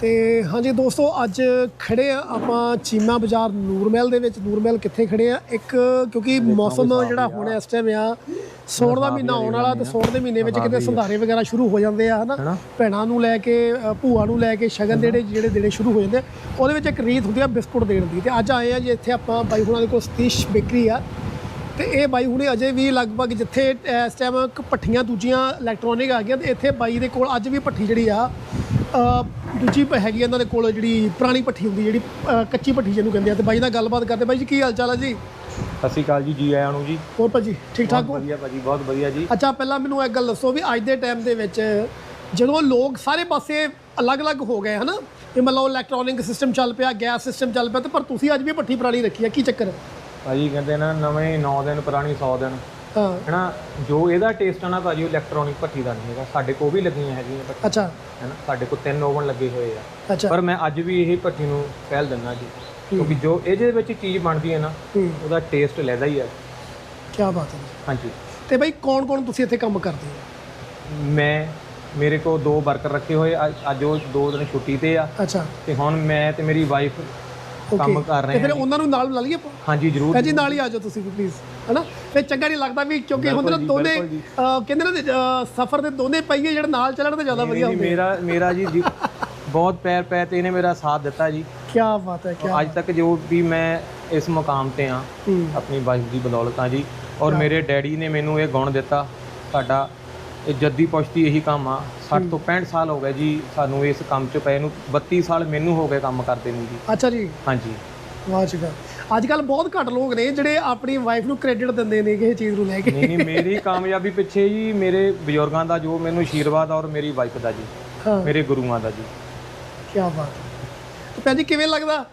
ਤੇ ਹਾਂਜੀ ਦੋਸਤੋ ਅੱਜ ਖੜੇ ਆ ਆਪਾਂ ਚੀਮਾ ਬਾਜ਼ਾਰ ਨੂਰਮਹਿਲ ਦੇ ਵਿੱਚ। ਨੂਰਮਹਿਲ ਕਿੱਥੇ ਖੜੇ ਆ? ਇੱਕ ਕਿਉਂਕਿ ਮੌਸਮ ਜਿਹੜਾ ਹੁਣ ਇਸ ਟਾਈਮ ਆ ਸੌਣ ਦਾ ਮਹੀਨਾ ਆਉਣ ਵਾਲਾ ਤੇ ਸੌਣ ਦੇ ਮਹੀਨੇ ਵਿੱਚ ਕਿਤੇ ਸੰਧਾਰੇ ਵਗੈਰਾ ਸ਼ੁਰੂ ਹੋ ਜਾਂਦੇ ਆ ਹਨਾ? ਭੈਣਾਂ ਨੂੰ ਲੈ ਕੇ ਭੂਆ ਨੂੰ ਲੈ ਕੇ ਸ਼ਗਨ ਜਿਹੜੇ ਜਿਹੜੇ ਦੇਣੇ ਸ਼ੁਰੂ ਹੋ ਜਾਂਦੇ। ਉਹਦੇ ਵਿੱਚ ਇੱਕ ਰੀਤ ਹੁੰਦੀ ਆ ਬਿਸਕੁਟ ਦੇਣ ਦੀ। ਤੇ ਅੱਜ ਆਏ ਆ ਜੀ ਇੱਥੇ ਆਪਾਂ ਬਾਈ ਹੁਣਾਂ ਦੇ ਕੋਲ ਸਤੀਸ਼ ਬੇਕਰੀ ਆ। ਤੇ ਇਹ ਬਾਈ ਹੁਣੇ ਅਜੇ ਵੀ ਲਗਭਗ ਜਿੱਥੇ ਇਸ ਟਾਈਮ ਪੱਠੀਆਂ ਦੂਜੀਆਂ ਇਲੈਕਟ੍ਰੋਨਿਕ ਆ ਗਈਆਂ ਤੇ ਇੱਥੇ ਬਾਈ ਦੇ ਕੋਲ ਅੱਜ ਵੀ ਪੱਠੀ ਜਿਹੜੀ ਆ ਦੂਜੀ ਹੈਗੀ ਇਹਨਾਂ ਦੇ ਕੋਲ ਜਿਹੜੀ ਪੁਰਾਣੀ ਪੱਠੀ ਹੁੰਦੀ ਜਿਹੜੀ ਅ, ਕੱਚੀ ਪੱਠੀ ਜਿਹਨੂੰ ਕਹਿੰਦੇ ਆ ਤੇ ਬਾਈ ਨਾਲ ਗੱਲਬਾਤ ਕਰਦੇ। ਬਾਈ ਜੀ ਕੀ ਹਾਲ ਚਾਲ ਆ ਜੀ? ਸਤਿ ਸ਼੍ਰੀ ਅਕਾਲ ਜੀ ਜੀ ਆਇਆਂ ਨੂੰ ਜੀ। ਹੋਰ ਭਾਜੀ ਠੀਕ ਠਾਕ ਹੋ? ਵਧੀਆ ਭਾਜੀ ਬਹੁਤ ਵਧੀਆ ਜੀ। ਅੱਛਾ ਪਹਿਲਾਂ ਮੈਨੂੰ ਇੱਕ ਗੱਲ ਦੱਸੋ ਵੀ ਅੱਜ ਦੇ ਟਾਈਮ ਦੇ ਵਿੱਚ ਜਦੋਂ ਲੋਕ ਸਾਰੇ ਪਾਸੇ ਅਲੱਗ-ਅਲੱਗ ਹੋ ਗਏ ਹਨਾ? ਇਹ ਮੰਨ ਲਓ ਇਲੈਕਟ੍ਰੋਨਿਕ ਸਿਸਟਮ ਚੱਲ ਪਿਆ ਗੈਸ ਸਿਸਟਮ ਚੱਲ ਪਿਆ ਤੇ ਪਰ ਤੁਸੀਂ ਅੱਜ ਵੀ ਪੱਠੀ ਪੁਰਾਣੀ ਰੱਖੀ ਆ ਕੀ ਚੱਕਰ? ਹੈ ਭਾਜੀ ਕਹਿੰਦੇ ਨਾ ਨਵੇਂ 9 ਦਿਨ ਪੁਰਾਣੀ 100 ਦਿਨ। ਹਾਂ ਹੈਨਾ ਜੋ ਇਹਦਾ ਟੇਸਟ ਆ ਨਾ ਭਾਜੀ ਉਹ ਇਲੈਕਟ੍ਰੋਨਿਕ ਭੱਠੀ ਦਾ ਨਹੀਂ ਹੈਗਾ। ਸਾਡੇ ਕੋਲ ਵੀ ਲੱਗੀਆਂ ਹੈਗੀਆਂ ਭੱਠੀ ਅੱਛਾ। ਹੈਨਾ ਸਾਡੇ ਕੋਲ ਤਿੰਨ ਓਵਨ ਲੱਗੇ ਹੋਏ ਆ। ਅੱਛਾ। ਪਰ ਮੈਂ ਅੱਜ ਵੀ ਇਹ ਭੱਠੀ ਨੂੰ ਪਹਿਲ ਦਿੰਦਾ ਜੀ। ਕਿਉਂਕਿ ਜੋ ਇਹਦੇ ਵਿੱਚ ਚੀਜ਼ ਬਣਦੀ ਹੈ ਨਾ ਉਹਦਾ ਟੇਸਟ ਲੈਦਾ ਹੀ ਹੈ ਕੀ ਬਾਤ ਹੈ ਹਾਂਜੀ। ਤੇ ਬਾਈ ਕੌਣ-ਕੌਣ ਤੁਸੀਂ ਇੱਥੇ ਕੰਮ ਕਰਦੇ ਹੋ? ਮੈਂ ਮੇਰੇ ਕੋਲ ਦੋ ਵਰਕਰ ਰੱਖੇ ਹੋਏ ਅੱਜ- ਅੱਜ ਉਹ ਦੋ ਦਿਨ ਛੁੱਟੀ ਤੇ ਆ। ਅੱਛਾ। ਤੇ ਹੁਣ ਮੈਂ ਤੇ ਮੇਰੀ ਵਾਈਫ ਕੰਮ ਕਰ ਤੇ ਰਹੇ ਫਿਰ ਹਾਂ ਉਹਨਾਂ ਨੂੰ ਨਾਲ ਲਾ ਲਈਏ ਹਾਂਜੀ ਜ਼ਰੂਰ। ਭੈਣ ਜੀ ਨਾਲ ਹੀ ਆ ਜਾਓ ਤੁਸੀਂ ਪਲੀਜ਼ ਹਨਾ? ਫਿਰ ਚੰਗਾ ਨਹੀਂ ਲੱਗਦਾ ਵੀ ਕਿਉਂਕਿ ਹੁੰਦੇ ਨਾ ਦੋਨੇ। ਅਹ, ਕਹਿੰਦੇ ਨਾ ਸਫਰ ਦੇ ਦੋਨੇ ਪਹੀਏ ਜਿਹੜੇ ਨਾਲ ਚੱਲਣ ਤੇ ਜ਼ਿਆਦਾ ਵਧੀਆ ਨਹੀਂ, ਹੁੰਦੇ ਮੇਰਾ ਮੇਰਾ ਜੀ ਜੀ- ਬਹੁਤ ਪੈਰ ਪੈ ਤੇ ਇਹਨੇ ਮੇਰਾ ਸਾਥ ਦਿੱਤਾ ਜੀ। ਕੀ ਬਾਤ ਹੈ ਕੀ ਅੱਜ ਤੱਕ ਜੋ ਵੀ ਮੈਂ ਇਸ ਮੁਕਾਮ ਤੇ ਆ ਆਪਣੀ ਵਾਈਫ ਦੀ ਬਦੌਲਤ ਆ ਜੀ। ਔਰ ਮੇਰੇ ਡੈਡੀ ਨੇ ਮੈਨੂੰ ਇਹ ਗੁਣ ਦਿੱਤਾ ਸਾਡਾ ਇਹ ਜੱਦੀ ਪੁਸ਼ਤੀ ਇਹੀ ਕੰਮ ਆ। 60 ਤੋਂ 65 ਸਾਲ ਹੋ ਗਏ ਜੀ ਸਾਨੂੰ ਇਸ ਕੰਮ 'ਚ ਪਏ ਨੂੰ 32 ਸਾਲ ਮੈਨੂੰ ਹੋ ਗਏ ਕੰਮ ਕਰਦੇ ਨੂੰ ਜੀ। ਅੱਛਾ ਜੀ। ਹਾਂਜੀ। ਵਾਹ ਜੀ ਵਾਹ। ਅੱਜ ਕੱਲ ਬਹੁਤ ਘੱਟ ਲੋਕ ਨੇ ਜਿਹੜੇ ਆਪਣੀ ਵਾਈਫ ਨੂੰ ਕ੍ਰੈਡਿਟ ਦਿੰਦੇ ਨੇ ਕਿਸੇ ਚੀਜ਼ ਨੂੰ ਲੈ ਕੇ। ਨਹੀਂ ਨਹੀਂ ਮੇਰੀ ਕਾਮਯਾਬੀ ਪਿੱਛੇ ਜੀ ਮੇਰੇ ਬਜ਼ੁਰਗਾਂ ਦਾ ਜੋ ਮੈਨੂੰ ਆਸ਼ੀਰਵਾਦ ਔਰ ਮੇਰੀ ਵਾਈਫ ਦਾ ਜੀ ਹਾਂ। ਮੇਰੇ ਗੁਰੂਆਂ ਦਾ ਜੀ। ਕੀ ਬਾਤ ਹੈ। ਤੇ ਭੈਣ ਜੀ ਕਿਵੇਂ ਲੱਗਦਾ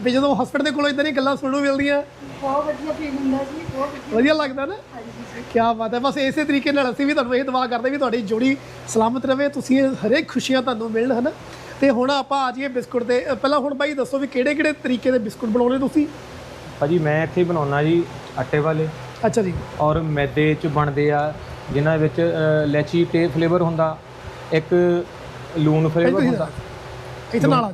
ਵੀ ਜਦੋਂ ਹਸਬੰਡ ਦੇ ਕੋਲੋਂ ਇਦਾਂ ਦੀਆਂ ਗੱਲਾਂ ਸੁਣਨ ਨੂੰ ਮਿਲਦੀਆਂ? ਬਹੁਤ ਵਧੀਆ ਫੀਲ ਹੁੰਦਾ ਜੀ ਬਹੁਤ ਵਧੀਆ। ਲੱਗਦਾ ਨਾ? ਕੀ ਬਾਤ ਹੈ। ਬਸ ਇਸੇ ਤਰੀਕੇ ਨਾਲ ਅਸੀਂ ਵੀ ਤੁਹਾਨੂੰ ਇਹ ਦੁਆ ਕਰਦੇ ਵੀ ਤੁਹਾਡੀ ਜੋੜੀ ਸਲਾਮਤ ਰਵੇ ਤੁਸੀਂ ਹਰੇਕ ਖੁਸ਼ੀਆਂ ਤੁਹਾਨੂੰ ਮਿਲਣ ਹਨਾ? ਤੇ ਹੁਣ ਆਪਾਂ ਆ ਜਾਈਏ ਬਿਸਕੁਟ ਤੇ ਅ, ਪਹਿਲਾਂ ਹੁਣ ਬਾਈ ਦੱਸੋ ਵੀ ਕਿਹੜੇ ਕਿਹੜੇ ਤਰੀਕੇ ਦੇ ਬਿਸਕੁਟ ਬਣਾਉਣੇ ਤੁਸੀਂ? ਭਾਜੀ ਮੈਂ ਇੱਥੇ ਬਣਾਉਣਾ ਜੀ ਆਟੇ ਵਾਲੇ। ਅੱਛਾ ਜੀ। ਔਰ ਮੈਦੇ ਚ ਬਣਦੇ ਆ ਜਿਨ੍ਹਾਂ ਵਿੱਚ ਲੈਚੀ ਤੇ ਫਲੇਵਰ ਹੁੰਦਾ। ਇੱਕ ਲੂਣ ਫਲੇਵਰ ਹੁੰਦਾ। ਇੱਥੇ ਨਾਲ ਆ ਨਾਲ।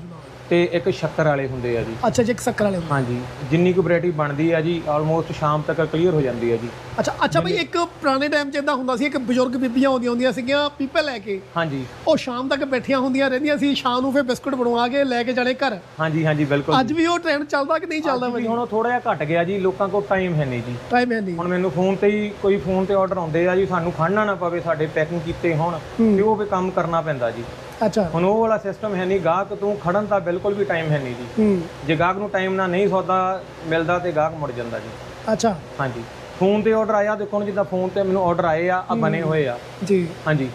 ਤੇ ਇੱਕ ਸ਼ੱਕਰ ਵਾਲੇ ਹੁੰਦੇ ਆ ਜੀ। ਅੱਛਾ ਜੀ ਇੱਕ ਸ਼ੱਕਰ ਵਾਲੇ ਹੁੰਦੇ। ਹਾਂਜੀ ਜਿੰਨੀ ਕੁ ਵੈਰਾਈਟੀ ਬਣਦੀ ਆ ਜੀ ਆਲਮੋਸਟ ਸ਼ਾਮ ਤੱਕ ਕਲੀਅਰ ਹੋ ਜਾਂਦੀ ਆ ਜੀ। ਅੱਛਾ ਅੱਛਾ ਬਈ ਇੱਕ ਪੁਰਾਣੇ ਟਾਈਮ 'ਚ ਇਦਾਂ ਹੁੰਦਾ ਸੀ ਇੱਕ ਬਜ਼ੁਰਗ ਬੀਬੀਆਂ ਆਉਂਦੀਆਂ ਹੁੰਦੀਆਂ ਸੀਗੀਆਂ ਪੀਪੇ ਲੈ ਕੇ। ਹਾਂਜੀ। ਉਹ ਸ਼ਾਮ ਤੱਕ ਬੈਠੀਆਂ ਹੁੰਦੀਆਂ ਰਹਿੰਦੀਆਂ ਸੀ ਸ਼ਾਮ ਨੂੰ ਫਿਰ ਬਿਸਕੁਟ ਬਣਵਾ ਕੇ ਲੈ ਕੇ ਜਾਣੇ ਘਰ। ਹਾਂਜੀ ਹਾਂਜੀ ਬਿਲਕੁਲ ਅੱਜ ਵੀ ਉਹ ਟ੍ਰੈਂਡ ਚੱਲਦਾ ਕਿ ਨਹੀਂ ਚੱਲਦਾ ਬਈ? ਹੁਣ ਥੋੜਾ ਜਿਹਾ ਘਟ ਗਿਆ ਜੀ ਲੋਕਾਂ ਕੋਲ ਟਾਈਮ ਹੈ ਨਹੀਂ ਜੀ। ਟਾਈਮ ਹੈ ਨਹੀਂ। ਹੁਣ ਮੈਨੂੰ ਫੋਨ ਤੇ ਹੀ ਕੋਈ ਫੋਨ ਤੇ ਆਰਡਰ ਆਉਂਦੇ ਆ ਜੀ ਸਾਨੂੰ ਖੜਨਾ ਨਾ ਪਵੇ ਸਾਡੇ ਪੈਕਿੰਗ ਕੀਤੇ ਹੋਣ ਤੇ ਉਹ ਵੀ ਕੰਮ ਕਰਨਾ ਪੈਂਦਾ ਜੀ। ਅੱਛਾ। ਹੁਣ ਉਹ ਵਾਲਾ ਸਿਸਟਮ ਹੈ ਨਹੀਂ ਗਾਹਕ ਤੂੰ ਖੜਨ ਦਾ ਬਿਲਕੁਲ ਵੀ ਟਾਈਮ ਹੈ ਨਹੀਂ ਜੀ। ਜੇ ਗਾਹਕ ਨੂੰ ਟਾਈਮ ਨਾਲ ਨਹੀਂ ਸੌਦਾ ਮਿਲਦਾ ਤੇ ਗਾਹਕ ਮੁੜ ਜਾਂਦਾ ਜੀ। ਅੱਛਾ। ਹਾਂਜੀ। ਫੋਨ ਤੇ ਆਰਡਰ ਆਇਆ ਦੇਖੋ ਜਿੱਦਾਂ ਫੋਨ ਤੇ ਮੈਨੂੰ ਆਰਡਰ ਆਏ ਆ ਆ ਬਣੇ ਹੋਏ ਆ। ਜੀ। ਹਾਂਜੀ।